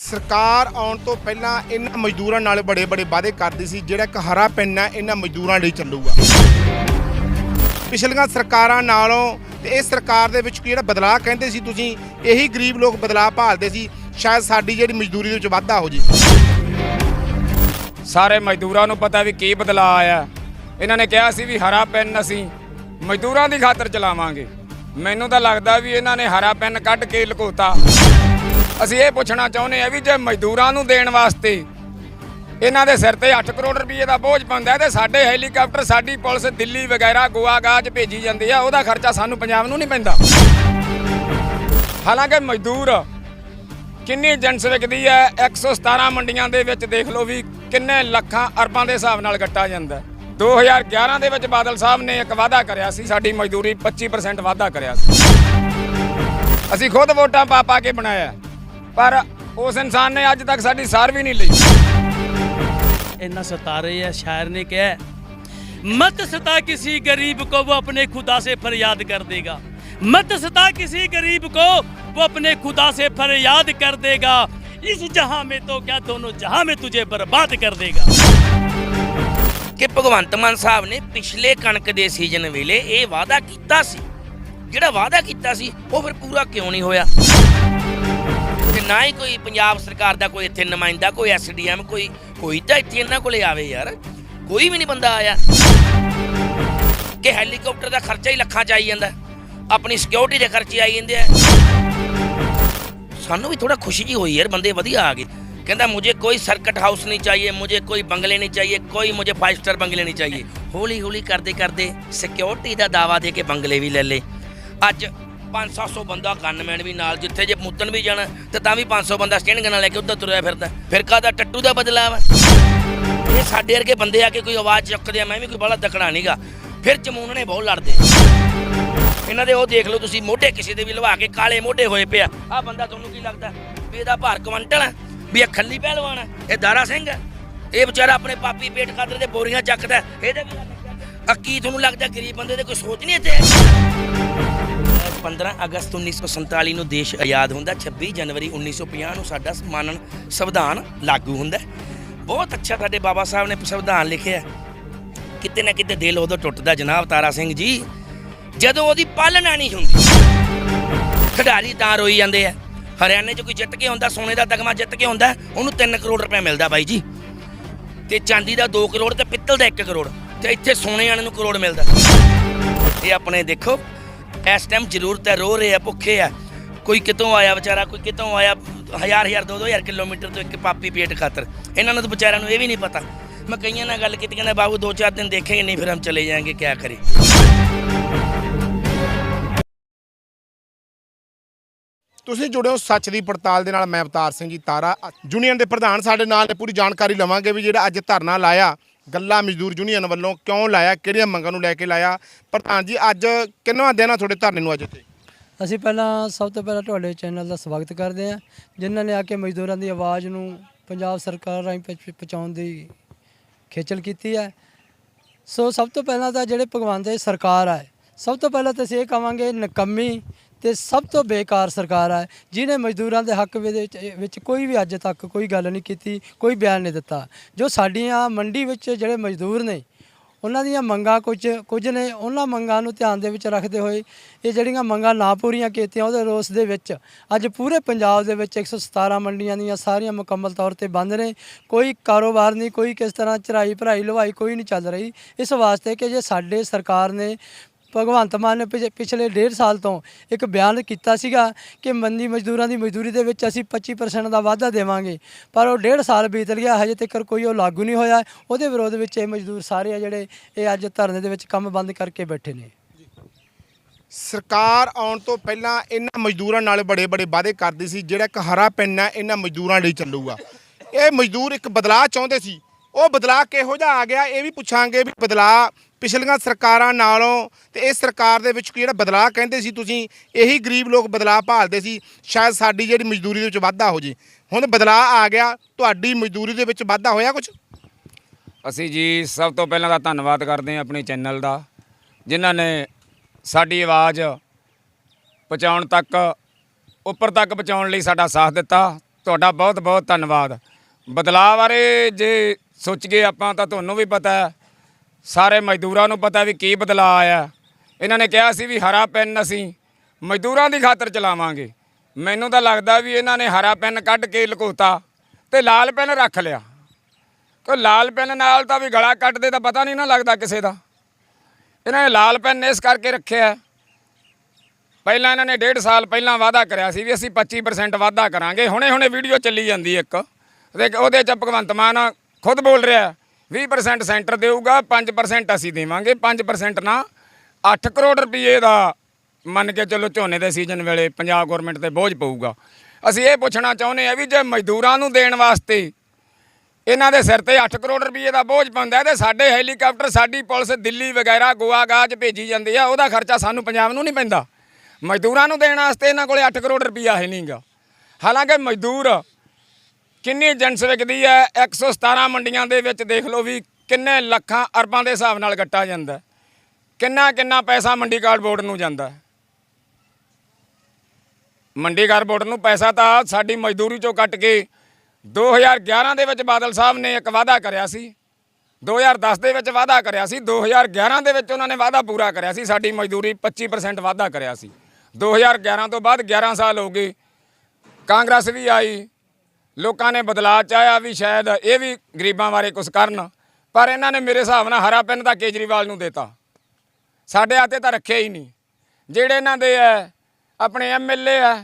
ਸਰਕਾਰ ਆਉਣ ਤੋਂ ਪਹਿਲਾਂ ਇਹਨਾਂ ਮਜ਼ਦੂਰਾਂ ਨਾਲ ਬੜੇ ਬੜੇ ਵਾਅਦੇ ਕਰਦੀ ਸੀ, ਜਿਹੜਾ ਇੱਕ ਹਰਾ ਪੈਨ ਹੈ, ਇਹਨਾਂ ਮਜ਼ਦੂਰਾਂ ਲਈ ਚੱਲੂਗਾ। ਪਿਛਲੀਆਂ ਸਰਕਾਰਾਂ ਨਾਲੋਂ ਤੇ ਇਹ ਸਰਕਾਰ ਦੇ ਵਿੱਚ ਜਿਹੜਾ ਬਦਲਾਅ ਕਹਿੰਦੇ ਸੀ, ਤੁਸੀਂ ਇਹੀ ਗਰੀਬ ਲੋਕ ਬਦਲਾਅ ਭਾਲਦੇ ਸੀ, ਸ਼ਾਇਦ ਸਾਡੀ ਜਿਹੜੀ ਮਜ਼ਦੂਰੀ ਦੇ ਵਿੱਚ ਵਾਧਾ ਹੋ ਜੇ। ਸਾਰੇ ਮਜ਼ਦੂਰਾਂ ਨੂੰ ਪਤਾ ਵੀ ਕੀ ਬਦਲਾਅ ਆਇਆ। ਇਹਨਾਂ ਨੇ ਕਿਹਾ ਸੀ ਵੀ ਹਰਾ ਪੈਨ ਅਸੀਂ ਮਜ਼ਦੂਰਾਂ ਦੀ ਖਾਤਰ ਚਲਾਵਾਂਗੇ। ਮੈਨੂੰ ਤਾਂ ਲੱਗਦਾ ਵੀ ਇਹਨਾਂ ਨੇ ਹਰਾ ਪੈਨ ਕੱਢ ਕੇ ਲਕੋਤਾ। ਅਸੀਂ ਇਹ ਪੁੱਛਣਾ ਚਾਹੁੰਦੇ ਆ ਵੀ ਜੇ ਮਜ਼ਦੂਰਾਂ ਨੂੰ ਦੇਣ ਵਾਸਤੇ ਇਹਨਾਂ ਦੇ ਸਿਰ ਤੇ 8 ਕਰੋੜ ਰੁਪਏ ਦਾ ਬੋਝ ਪੈਂਦਾ ਹੈ ਤੇ ਸਾਡੇ ਹੈਲੀਕਾਪਟਰ, ਸਾਡੀ ਪੁਲਿਸ ਦਿੱਲੀ ਵਗੈਰਾ ਗੋਆ ਗਾਜ ਭੇਜੀ ਜਾਂਦੀ ਆ, ਉਹਦਾ ਖਰਚਾ ਸਾਨੂੰ ਪੰਜਾਬ ਨੂੰ ਨਹੀਂ ਪੈਂਦਾ। ਹਾਲਾਂਕਿ ਮਜ਼ਦੂਰ ਕਿੰਨੀ ਜਨਸ ਵਿਕਦੀ ਹੈ 117 ਮੰਡੀਆਂ ਦੇ ਵਿੱਚ ਦੇਖ ਲਓ ਵੀ ਕਿੰਨੇ ਲੱਖਾਂ ਅਰਬਾਂ ਦੇ ਹਿਸਾਬ ਨਾਲ ਕੱਟਾ ਜਾਂਦਾ ਹੈ। 2011 ਦੇ ਵਿੱਚ ਬਾਦਲ ਸਾਹਿਬ ਨੇ ਇੱਕ ਵਾਅਦਾ ਕਰਿਆ ਸੀ, ਸਾਡੀ ਮਜ਼ਦੂਰੀ 25% ਵਾਧਾ ਕਰਿਆ ਸੀ। ਅਸੀਂ ਖੁਦ ਵੋਟਾਂ ਪਾ ਪਾ ਕੇ ਬਣਾਇਆ ਪਰ ਉਸ ਇਨਸਾਨ ਨੇ ਅੱਜ ਤੱਕ ਸਾਡੀ ਸਾਰ ਵੀ ਨਹੀਂ ਲਈ इतना सता रही है शायर ने क्या है मत सता किसी गरीब को वो अपने खुदा से फरियाद कर देगा मत सता किसी गरीब को वो अपने खुदा से फरियाद कर देगा इस जहां में तो क्या दोनों जहां में तुझे बर्बाद कर देगा ਕਿ ਭਗਵੰਤ ਮਾਨ ਸਾਹਿਬ ਨੇ ਪਿਛਲੇ ਕਣਕ ਦੇ ਸੀਜ਼ਨ ਵੇਲੇ ਇਹ ਵਾਅਦਾ ਕੀਤਾ ਸੀ ਜਿਹੜਾ ਵਾਅਦਾ ਕੀਤਾ ਸੀ ਉਹ ਫਿਰ ਪੂਰਾ ਕਿਉਂ ਨਹੀਂ ਹੋਇਆ ਤੇ ਨਾ ਹੀ ਕੋਈ ਪੰਜਾਬ ਸਰਕਾਰ ਦਾ, ਕੋਈ ਇੱਥੇ ਨੁਮਾਇੰਦਾ, ਕੋਈ ਐਸਡੀਐਮ ਕੋਈ ਕੋਈ ਤਾਂ ਇੱਥੇ ਇਹਨਾਂ ਕੋਲੇ ਆਵੇ ਯਾਰ। ਕੋਈ ਵੀ ਨਹੀਂ ਬੰਦਾ ਆਇਆ। ਕਿ ਹੈਲੀਕਾਪਟਰ ਦਾ ਖਰਚਾ ਹੀ ਲੱਖਾਂ ਚ ਆਈ ਜਾਂਦਾ। ਆਪਣੀ ਸਿਕਿਉਰਿਟੀ ਦੇ ਖਰਚੇ ਆਈ ਜਾਂਦੇ ਆ। ਸਾਨੂੰ ਵੀ ਥੋੜਾ ਖੁਸ਼ੀ ਜੀ ਹੋਈ ਯਾਰ, ਬੰਦੇ ਵਧੀਆ ਆ ਗਏ। ਕਹਿੰਦਾ, ਮੁਝੇ ਕੋਈ ਸਰਕਟ ਹਾਊਸ ਨਹੀਂ ਚਾਹੀਏ, ਮੁਝੇ ਕੋਈ ਬੰਗਲੇ ਨਹੀਂ ਚਾਹੀਏ, ਕੋਈ ਮੁਝੇ ਫਾਈਵ ਸਟਾਰ ਬੰਗਲੇ ਨਹੀਂ ਚਾਹੀਏ। ਹੌਲੀ ਹੌਲੀ ਕਰਦੇ ਕਰਦੇ ਸਿਕਿਉਰਿਟੀ ਦਾ ਦਾਵਾ ਦੇ ਕੇ ਬੰਗਲੇ ਵੀ ਲੈ ਲਏ। ਅੱਜ 500 ਬੰਦਾ ਗਨਮੈਨ ਵੀ ਨਾਲ, ਜਿੱਥੇ ਜੇ ਮੁੱਤਣ ਵੀ ਜਾਣਾ, ਤੇ ਤਾਂ ਵੀ 500 ਬੰਦਾ ਸਟੈਂਡ ਨਾਲ ਲੈ ਕੇ ਉੱਧਰ ਤੁਰਿਆ ਫਿਰਦਾ। ਫਿਰ ਕਾਹਦਾ ਟੱਟੂ ਦਾ ਬਦਲਾਵ ਹੈ ਇਹ ਸਾਡੇ ਵਰਗੇ ਬੰਦੇ ਆ ਕੇ ਕੋਈ ਆਵਾਜ਼ ਚੱਕਦੇ ਆ, ਮੈਂ ਵੀ ਕੋਈ ਬੜਾ ਦਕੜਾ ਨਹੀਂਗਾ। ਫਿਰ ਜਮੂਨ ਨੇ ਬਹੁਤ ਲੜਦੇ। ਇਹਨਾਂ ਦੇ ਉਹ ਦੇਖ ਲਓ ਤੁਸੀਂ, ਮੋਢੇ ਕਿਸੇ ਦੇ ਵੀ ਲਵਾ ਕੇ ਕਾਲੇ ਮੋਢੇ ਹੋਏ ਪਿਆ ਆ। ਬੰਦਾ ਤੁਹਾਨੂੰ ਕੀ ਲੱਗਦਾ? ਵੀ ਇਹਦਾ ਭਾਰ ਕੁਇੰਟਲ ਹੈ ਵੀ ਇਹ ਖੱਲੀ ਪਹਿਲਵਾਨ ਹੈ ਇਹ ਦਾਰਾ ਸਿੰਘ ਹੈ ਇਹ ਵਿਚਾਰਾ ਆਪਣੇ ਪਾਪੀ ਪੇਟ ਖਾਦਰ ਦੇ ਬੋਰੀਆਂ ਚੱਕਦਾ। ਇਹਦੇ ਵੀ ਆ? ਕੀ ਤੁਹਾਨੂੰ ਲੱਗਦਾ, ਗਰੀਬ ਬੰਦੇ ਦੇ ਕੋਈ ਸੋਚ ਨਹੀਂ ਇੱਥੇ? 15 ਅਗਸਤ 1947 ਨੂੰ ਦੇਸ਼ ਆਜ਼ਾਦ ਹੁੰਦਾ 26 ਜਨਵਰੀ 1950 ਨੂੰ ਸਾਡਾ ਮਾਨਨ ਸੰਵਿਧਾਨ ਲਾਗੂ ਹੁੰਦਾ ਬਹੁਤ ਅੱਛਾ ਸਾਡੇ ਬਾਬਾ ਸਾਹਿਬ ਨੇ ਸੰਵਿਧਾਨ ਲਿਖਿਆ ਕਿਤੇ ਨਾ ਕਿਤੇ ਦਿਲ ਉਦੋਂ ਟੁੱਟਦਾ, ਜਨਾਬ ਤਾਰਾ ਸਿੰਘ ਜੀ, ਜਦੋਂ ਉਹਦੀ ਪਾਲਣਾ ਨਹੀਂ ਹੁੰਦੀ। ਖਿਡਾਰੀ ਤਾਂ ਰੋਈ ਜਾਂਦੇ ਆ। ਹਰਿਆਣੇ 'ਚ ਕੋਈ ਜਿੱਤ ਕੇ ਆਉਂਦਾ, ਸੋਨੇ ਦਾ ਤਗਮਾ ਜਿੱਤ ਕੇ ਆਉਂਦਾ, ਉਹਨੂੰ 3 ਕਰੋੜ ਰੁਪਏ ਮਿਲਦਾ ਬਾਈ ਜੀ। ਤੇ ਚਾਂਦੀ ਦਾ 2 ਕਰੋੜ ਤੇ ਪਿੱਤਲ ਦਾ 1 ਕਰੋੜ ਤੇ ਇੱਥੇ ਸੋਨੇ ਵਾਲੇ ਨੂੰ ਕਰੋੜ ਮਿਲਦਾ। ਇਹ ਆਪਣੇ ਦੇਖੋ ਇਸ ਟਾਈਮ ਜ਼ਰੂਰਤ ਹੈ, ਰੋ ਰਹੇ ਆ, ਭੁੱਖੇ ਆ। ਕੋਈ ਕਿਤੋਂ ਆਇਆ ਵਿਚਾਰਾ, ਕੋਈ ਕਿਤੋਂ ਆਇਆ, ਹਜ਼ਾਰ ਹਜ਼ਾਰ 2000 ਕਿਲੋਮੀਟਰ ਤੋਂ ਇੱਕ ਪਾਪੀ ਪੇਟ ਖਾਤਰ। ਇਹਨਾਂ ਨੂੰ ਤਾਂ ਵਿਚਾਰਿਆਂ ਨੂੰ ਇਹ ਵੀ ਨਹੀਂ ਪਤਾ। ਮੈਂ ਕਈਆਂ ਨਾਲ ਗੱਲ ਕੀਤੀ, ਕਹਿੰਦਾ, ਬਾਬੂ 2-4 ਦਿਨ ਦੇਖੇਗੇ, ਨਹੀਂ ਫਿਰ ਹਮ ਚਲੇ ਜਾਏਗੇ, ਕਿਆ ਕਰੇ ਤੁਸੀਂ ਜੁੜੇ ਹੋ ਸੱਚ ਦੀ ਪੜਤਾਲ ਦੇ ਨਾਲ, ਮੈਂ ਅਵਤਾਰ ਸਿੰਘ ਜੀ ਤਾਰਾ। ਯੂਨੀਅਨ ਦੇ ਪ੍ਰਧਾਨ ਸਾਡੇ ਨਾਲ ਪੂਰੀ ਜਾਣਕਾਰੀ ਲਵਾਂਗੇ ਵੀ ਜਿਹੜਾ ਅੱਜ ਧਰਨਾ ਲਾਇਆ ਗੱਲਾ ਮਜ਼ਦੂਰ ਯੂਨੀਅਨ ਵੱਲੋਂ ਕਿਉਂ ਲਾਇਆ, ਕਿਹੜੀਆਂ ਮੰਗਾਂ ਨੂੰ ਲੈ ਕੇ ਲਾਇਆ? ਪ੍ਰਧਾਨ ਜੀ, ਅੱਜ ਕਿੰਨਵਾਂ ਦਿਨ ਆ ਤੁਹਾਡੇ ਧਰਨੇ ਨੂੰ ਅੱਜ ਤੇ ਅਸੀਂ ਪਹਿਲਾਂ ਸਭ ਤੋਂ ਪਹਿਲਾਂ ਤੁਹਾਡੇ ਚੈਨਲ ਦਾ ਸਵਾਗਤ ਕਰਦੇ ਹਾਂ, ਜਿਨ੍ਹਾਂ ਨੇ ਆ ਕੇ ਮਜ਼ਦੂਰਾਂ ਦੀ ਆਵਾਜ਼ ਨੂੰ ਪੰਜਾਬ ਸਰਕਾਰ ਰਾਹੀਂ ਪਹੁੰਚਾਉਣ ਦੀ ਖੇਚਲ ਕੀਤੀ ਹੈ। ਸੋ ਸਭ ਤੋਂ ਪਹਿਲਾਂ ਤਾਂ ਜਿਹੜੇ ਭਗਵਾਨ ਦੇ ਸਰਕਾਰ ਹੈ ਸਭ ਤੋਂ ਪਹਿਲਾਂ ਤਾਂ ਅਸੀਂ ਇਹ ਕਹਾਂਗੇ, ਨਕੰਮੀ ਤੇ ਸਭ ਤੋਂ ਬੇਕਾਰ ਸਰਕਾਰ ਹੈ ਜਿਹਨੇ ਮਜ਼ਦੂਰਾਂ ਦੇ ਹੱਕ ਵਿੱਚ ਵਿੱਚ ਕੋਈ ਵੀ ਅੱਜ ਤੱਕ ਕੋਈ ਗੱਲ ਨਹੀਂ ਕੀਤੀ, ਕੋਈ ਬਿਆਨ ਨਹੀਂ ਦਿੱਤਾ। ਜੋ ਸਾਡੀਆਂ ਮੰਡੀ ਵਿੱਚ ਜਿਹੜੇ ਮਜ਼ਦੂਰ ਨੇ, ਉਹਨਾਂ ਦੀਆਂ ਮੰਗਾਂ ਕੁਝ ਕੁਝ ਨੇ ਉਹਨਾਂ ਮੰਗਾਂ ਨੂੰ ਧਿਆਨ ਦੇ ਵਿੱਚ ਰੱਖਦੇ ਹੋਏ, ਇਹ ਜਿਹੜੀਆਂ ਮੰਗਾਂ ਨਾ ਪੂਰੀਆਂ ਕੀਤੀਆਂ, ਉਹਦੇ ਰੋਸ ਦੇ ਵਿੱਚ ਅੱਜ ਪੂਰੇ ਪੰਜਾਬ ਦੇ ਵਿੱਚ 117 ਮੰਡੀਆਂ ਦੀਆਂ ਸਾਰੀਆਂ ਮੁਕੰਮਲ ਤੌਰ ਤੇ ਬੰਦ ਨੇ। ਕੋਈ ਕਾਰੋਬਾਰ ਨਹੀਂ, ਕੋਈ ਕਿਸ ਤਰ੍ਹਾਂ ਚਰਾਈ ਭਰਾਈ ਲਵਾਈ ਕੋਈ ਨਹੀਂ ਚੱਲ ਰਹੀ। ਇਸ ਵਾਸਤੇ ਕਿ ਜੇ ਸਾਡੇ ਸਰਕਾਰ ਨੇ ਭਗਵੰਤ ਮਾਨ ਨੇ ਪਿਛ- ਪਿਛਲੇ ਡੇਢ ਸਾਲ ਤੋਂ ਇੱਕ ਬਿਆਨ ਕੀਤਾ ਸੀਗਾ ਕਿ ਮੰਦੀ ਮਜ਼ਦੂਰਾਂ ਦੀ ਮਜ਼ਦੂਰੀ ਦੇ ਵਿੱਚ ਅਸੀਂ 25% ਦਾ ਵਾਧਾ ਦੇਵਾਂਗੇ। ਪਰ ਉਹ ਡੇਢ ਸਾਲ ਬੀਤ ਗਿਆ, ਹਜੇ ਤੱਕ ਕੋਈ ਉਹ ਲਾਗੂ ਨਹੀਂ ਹੋਇਆ। ਉਹਦੇ ਵਿਰੋਧ ਵਿੱਚ ਇਹ ਮਜ਼ਦੂਰ ਸਾਰੇ ਆ ਜਿਹੜੇ ਇਹ ਅੱਜ ਧਰਨੇ ਦੇ ਵਿੱਚ ਕੰਮ ਬੰਦ ਕਰਕੇ ਬੈਠੇ ਨੇ। ਸਰਕਾਰ ਆਉਣ ਤੋਂ ਪਹਿਲਾਂ ਇਹਨਾਂ ਮਜ਼ਦੂਰਾਂ ਨਾਲ ਬੜੇ ਬੜੇ ਵਾਅਦੇ ਕਰਦੀ ਸੀ, ਜਿਹੜਾ ਇੱਕ ਹਰਾ ਪੈਨ ਹੈ, ਇਹਨਾਂ ਮਜ਼ਦੂਰਾਂ ਲਈ ਚੱਲੂਗਾ। ਇਹ ਮਜ਼ਦੂਰ ਇੱਕ ਬਦਲਾਅ ਚਾਹੁੰਦੇ ਸੀ। ਉਹ ਬਦਲਾਅ ਕਿਹੋ ਜਿਹਾ ਆ ਗਿਆ, ਇਹ ਵੀ ਪੁੱਛਾਂਗੇ ਵੀ ਬਦਲਾਅ ਪਿਛਲੀਆਂ ਸਰਕਾਰਾਂ ਨਾਲੋਂ ਤੇ ਇਹ ਸਰਕਾਰ ਦੇ ਵਿੱਚ ਜਿਹੜਾ ਬਦਲਾਅ ਕਹਿੰਦੇ ਸੀ, ਤੁਸੀਂ ਇਹੀ ਗਰੀਬ ਲੋਕ ਬਦਲਾਅ ਭਾਲਦੇ ਸੀ, ਸ਼ਾਇਦ ਸਾਡੀ ਜਿਹੜੀ ਮਜ਼ਦੂਰੀ ਦੇ ਵਿੱਚ ਵਾਧਾ ਹੋ ਜੇ। ਹੁਣ ਬਦਲਾਅ ਆ ਗਿਆ, ਤੁਹਾਡੀ ਮਜ਼ਦੂਰੀ ਦੇ ਵਿੱਚ ਵਾਧਾ ਹੋਇਆ ਕੁਝ ਅਸੀਂ ਜੀ ਸਭ ਤੋਂ ਪਹਿਲਾਂ ਤਾਂ ਧੰਨਵਾਦ ਕਰਦੇ ਹਾਂ ਆਪਣੇ ਚੈਨਲ ਦਾ, ਜਿਨ੍ਹਾਂ ਨੇ ਸਾਡੀ ਆਵਾਜ਼ ਪਹੁੰਚਾਉਣ ਤੱਕ, ਉੱਪਰ ਤੱਕ ਪਹੁੰਚਾਉਣ ਲਈ ਸਾਡਾ ਸਾਥ ਦਿੱਤਾ। ਤੁਹਾਡਾ ਬਹੁਤ ਬਹੁਤ ਧੰਨਵਾਦ। ਬਦਲਾਅ ਬਾਰੇ ਜੇ ਸੋਚ ਗਏ ਆਪਾਂ ਤਾਂ ਤੁਹਾਨੂੰ ਵੀ ਪਤਾ ਹੈ ਸਾਰੇ ਮਜ਼ਦੂਰਾਂ ਨੂੰ ਪਤਾ ਵੀ ਕੀ ਬਦਲਾਅ ਆਇਆ। ਇਹਨਾਂ ਨੇ ਕਿਹਾ ਸੀ ਵੀ ਹਰਾ ਪੈਨ ਅਸੀਂ ਮਜ਼ਦੂਰਾਂ ਦੀ ਖਾਤਰ ਚਲਾਵਾਂਗੇ। ਮੈਨੂੰ ਤਾਂ ਲੱਗਦਾ ਵੀ ਇਹਨਾਂ ਨੇ ਹਰਾ ਪੈਨ ਕੱਢ ਕੇ ਲਕੋਤਾ ਤੇ ਲਾਲ ਪੈਨ ਰੱਖ ਲਿਆ। ਕਿ ਲਾਲ ਪੈਨ ਨਾਲ ਤਾਂ ਵੀ ਗਲਾ ਕੱਟਦੇ ਤਾਂ ਪਤਾ ਨਹੀਂ ਨਾ ਲੱਗਦਾ ਕਿਸੇ ਦਾ। ਇਹਨਾਂ ਨੇ ਲਾਲ ਪੈਨ ਇਸ ਕਰਕੇ ਰੱਖਿਆ। ਪਹਿਲਾਂ ਇਹਨਾਂ ਨੇ ਡੇਢ ਸਾਲ ਪਹਿਲਾਂ ਵਾਅਦਾ ਕਰਿਆ ਸੀ ਵੀ ਅਸੀਂ 25% ਵਾਅਦਾ ਕਰਾਂਗੇ। ਹੁਣੇ ਹੁਣੇ ਵੀਡੀਓ ਚੱਲੀ ਜਾਂਦੀ ਇੱਕ। ਉਹਦੇ ਉਹਦੇ ਚ ਭਗਵੰਤ ਮਾਨ ਖੁਦ ਬੋਲ ਰਿਹਾ। 20% ਸੈਂਟਰ ਦੇਊਗਾ 5% ਅਸੀਂ ਦੇਵਾਂਗੇ 5% ਨਾ 8 ਕਰੋੜ ਰੁਪਏ ਦਾ ਮੰਨ ਕੇ ਚੱਲੋ ਝੋਨੇ ਦੇ ਸੀਜ਼ਨ ਵੇਲੇ ਪੰਜਾਬ ਗਵਰਨਮੈਂਟ ਤੇ ਬੋਝ ਪਊਗਾ। ਅਸੀਂ ਇਹ ਪੁੱਛਣਾ ਚਾਹੁੰਦੇ ਆ ਵੀ ਜੇ ਮਜ਼ਦੂਰਾਂ ਨੂੰ ਦੇਣ ਵਾਸਤੇ ਇਹਨਾਂ ਦੇ ਸਿਰ ਤੇ 8 ਕਰੋੜ ਰੁਪਏ ਦਾ ਬੋਝ ਪੈਂਦਾ ਹੈ ਤੇ ਸਾਡੇ ਹੈਲੀਕਾਪਟਰ, ਸਾਡੀ ਪੁਲਿਸ, ਦਿੱਲੀ ਵਗੈਰਾ, ਗੋਆ ਗਾਜ ਭੇਜੀ ਜਾਂਦੀ ਆ, ਉਹਦਾ ਖਰਚਾ ਸਾਨੂੰ ਪੰਜਾਬ ਨੂੰ ਨਹੀਂ ਪੈਂਦਾ। ਮਜ਼ਦੂਰਾਂ ਨੂੰ ਦੇਣ ਵਾਸਤੇ ਇਹਨਾਂ ਕੋਲੇ 8 ਕਰੋੜ ਰੁਪਈਆ ਹੈ ਨਹੀਂਗਾ ਹਾਲਾਂਕਿ ਮਜ਼ਦੂਰ ਕਿੰਨੀ ਏਜੰਟਸ ਵਿਕਦੀ ਹੈ? 117 ਮੰਡੀਆਂ ਦੇ ਵਿੱਚ ਦੇਖ ਲਓ ਵੀ ਕਿੰਨੇ ਲੱਖਾਂ ਅਰਬਾਂ ਦੇ ਹਿਸਾਬ ਨਾਲ ਗੱਟਾ ਜਾਂਦਾ ਕਿੰਨਾ ਕਿੰਨਾ ਪੈਸਾ ਮੰਡੀ ਕਾਰਡ ਬੋਰਡ ਨੂੰ ਜਾਂਦਾ ਹੈ। ਮੰਡੀ ਕਾਰਡ ਬੋਰਡ ਨੂੰ ਪੈਸਾ ਤਾਂ ਸਾਡੀ ਮਜ਼ਦੂਰੀ ਚੋਂ ਕੱਟ ਕੇ 2011 ਦੇ ਵਿੱਚ ਬਾਦਲ ਸਾਹਿਬ ਨੇ ਇੱਕ ਵਾਅਦਾ ਕਰਿਆ ਸੀ। 2010 ਦੇ ਵਿੱਚ ਵਾਅਦਾ ਕਰਿਆ ਸੀ। 2011 ਦੇ ਵਿੱਚ ਉਹਨਾਂ ਨੇ ਵਾਅਦਾ ਪੂਰਾ ਕਰਿਆ ਸੀ। ਸਾਡੀ ਮਜ਼ਦੂਰੀ 25% ਵਾਅਦਾ ਕਰਿਆ ਸੀ। 2011 ਤੋਂ ਬਾਅਦ 11 ਸਾਲ ਹੋ ਗਏ। ਕਾਂਗਰਸ ਵੀ ਆਈ। ਲੋਕਾਂ ਨੇ ਬਦਲਾਅ ਚਾਹਿਆ ਵੀ ਸ਼ਾਇਦ ਇਹ ਵੀ ਗਰੀਬਾਂ ਬਾਰੇ ਕੁਝ ਕਰਨ, ਪਰ ਇਹਨਾਂ ਨੇ ਮੇਰੇ ਹਿਸਾਬ ਨਾਲ ਹਰਾ ਪੈਨ ਤਾਂ ਕੇਜਰੀਵਾਲ ਨੂੰ ਦਿੱਤਾ। ਸਾਡੇ ਹੱਥੇ ਤਾਂ ਰੱਖਿਆ ਹੀ ਨਹੀਂ। ਜਿਹੜੇ ਇਹਨਾਂ ਦੇ ਐ, ਆਪਣੇ ਐਮਐਲਏ ਐ,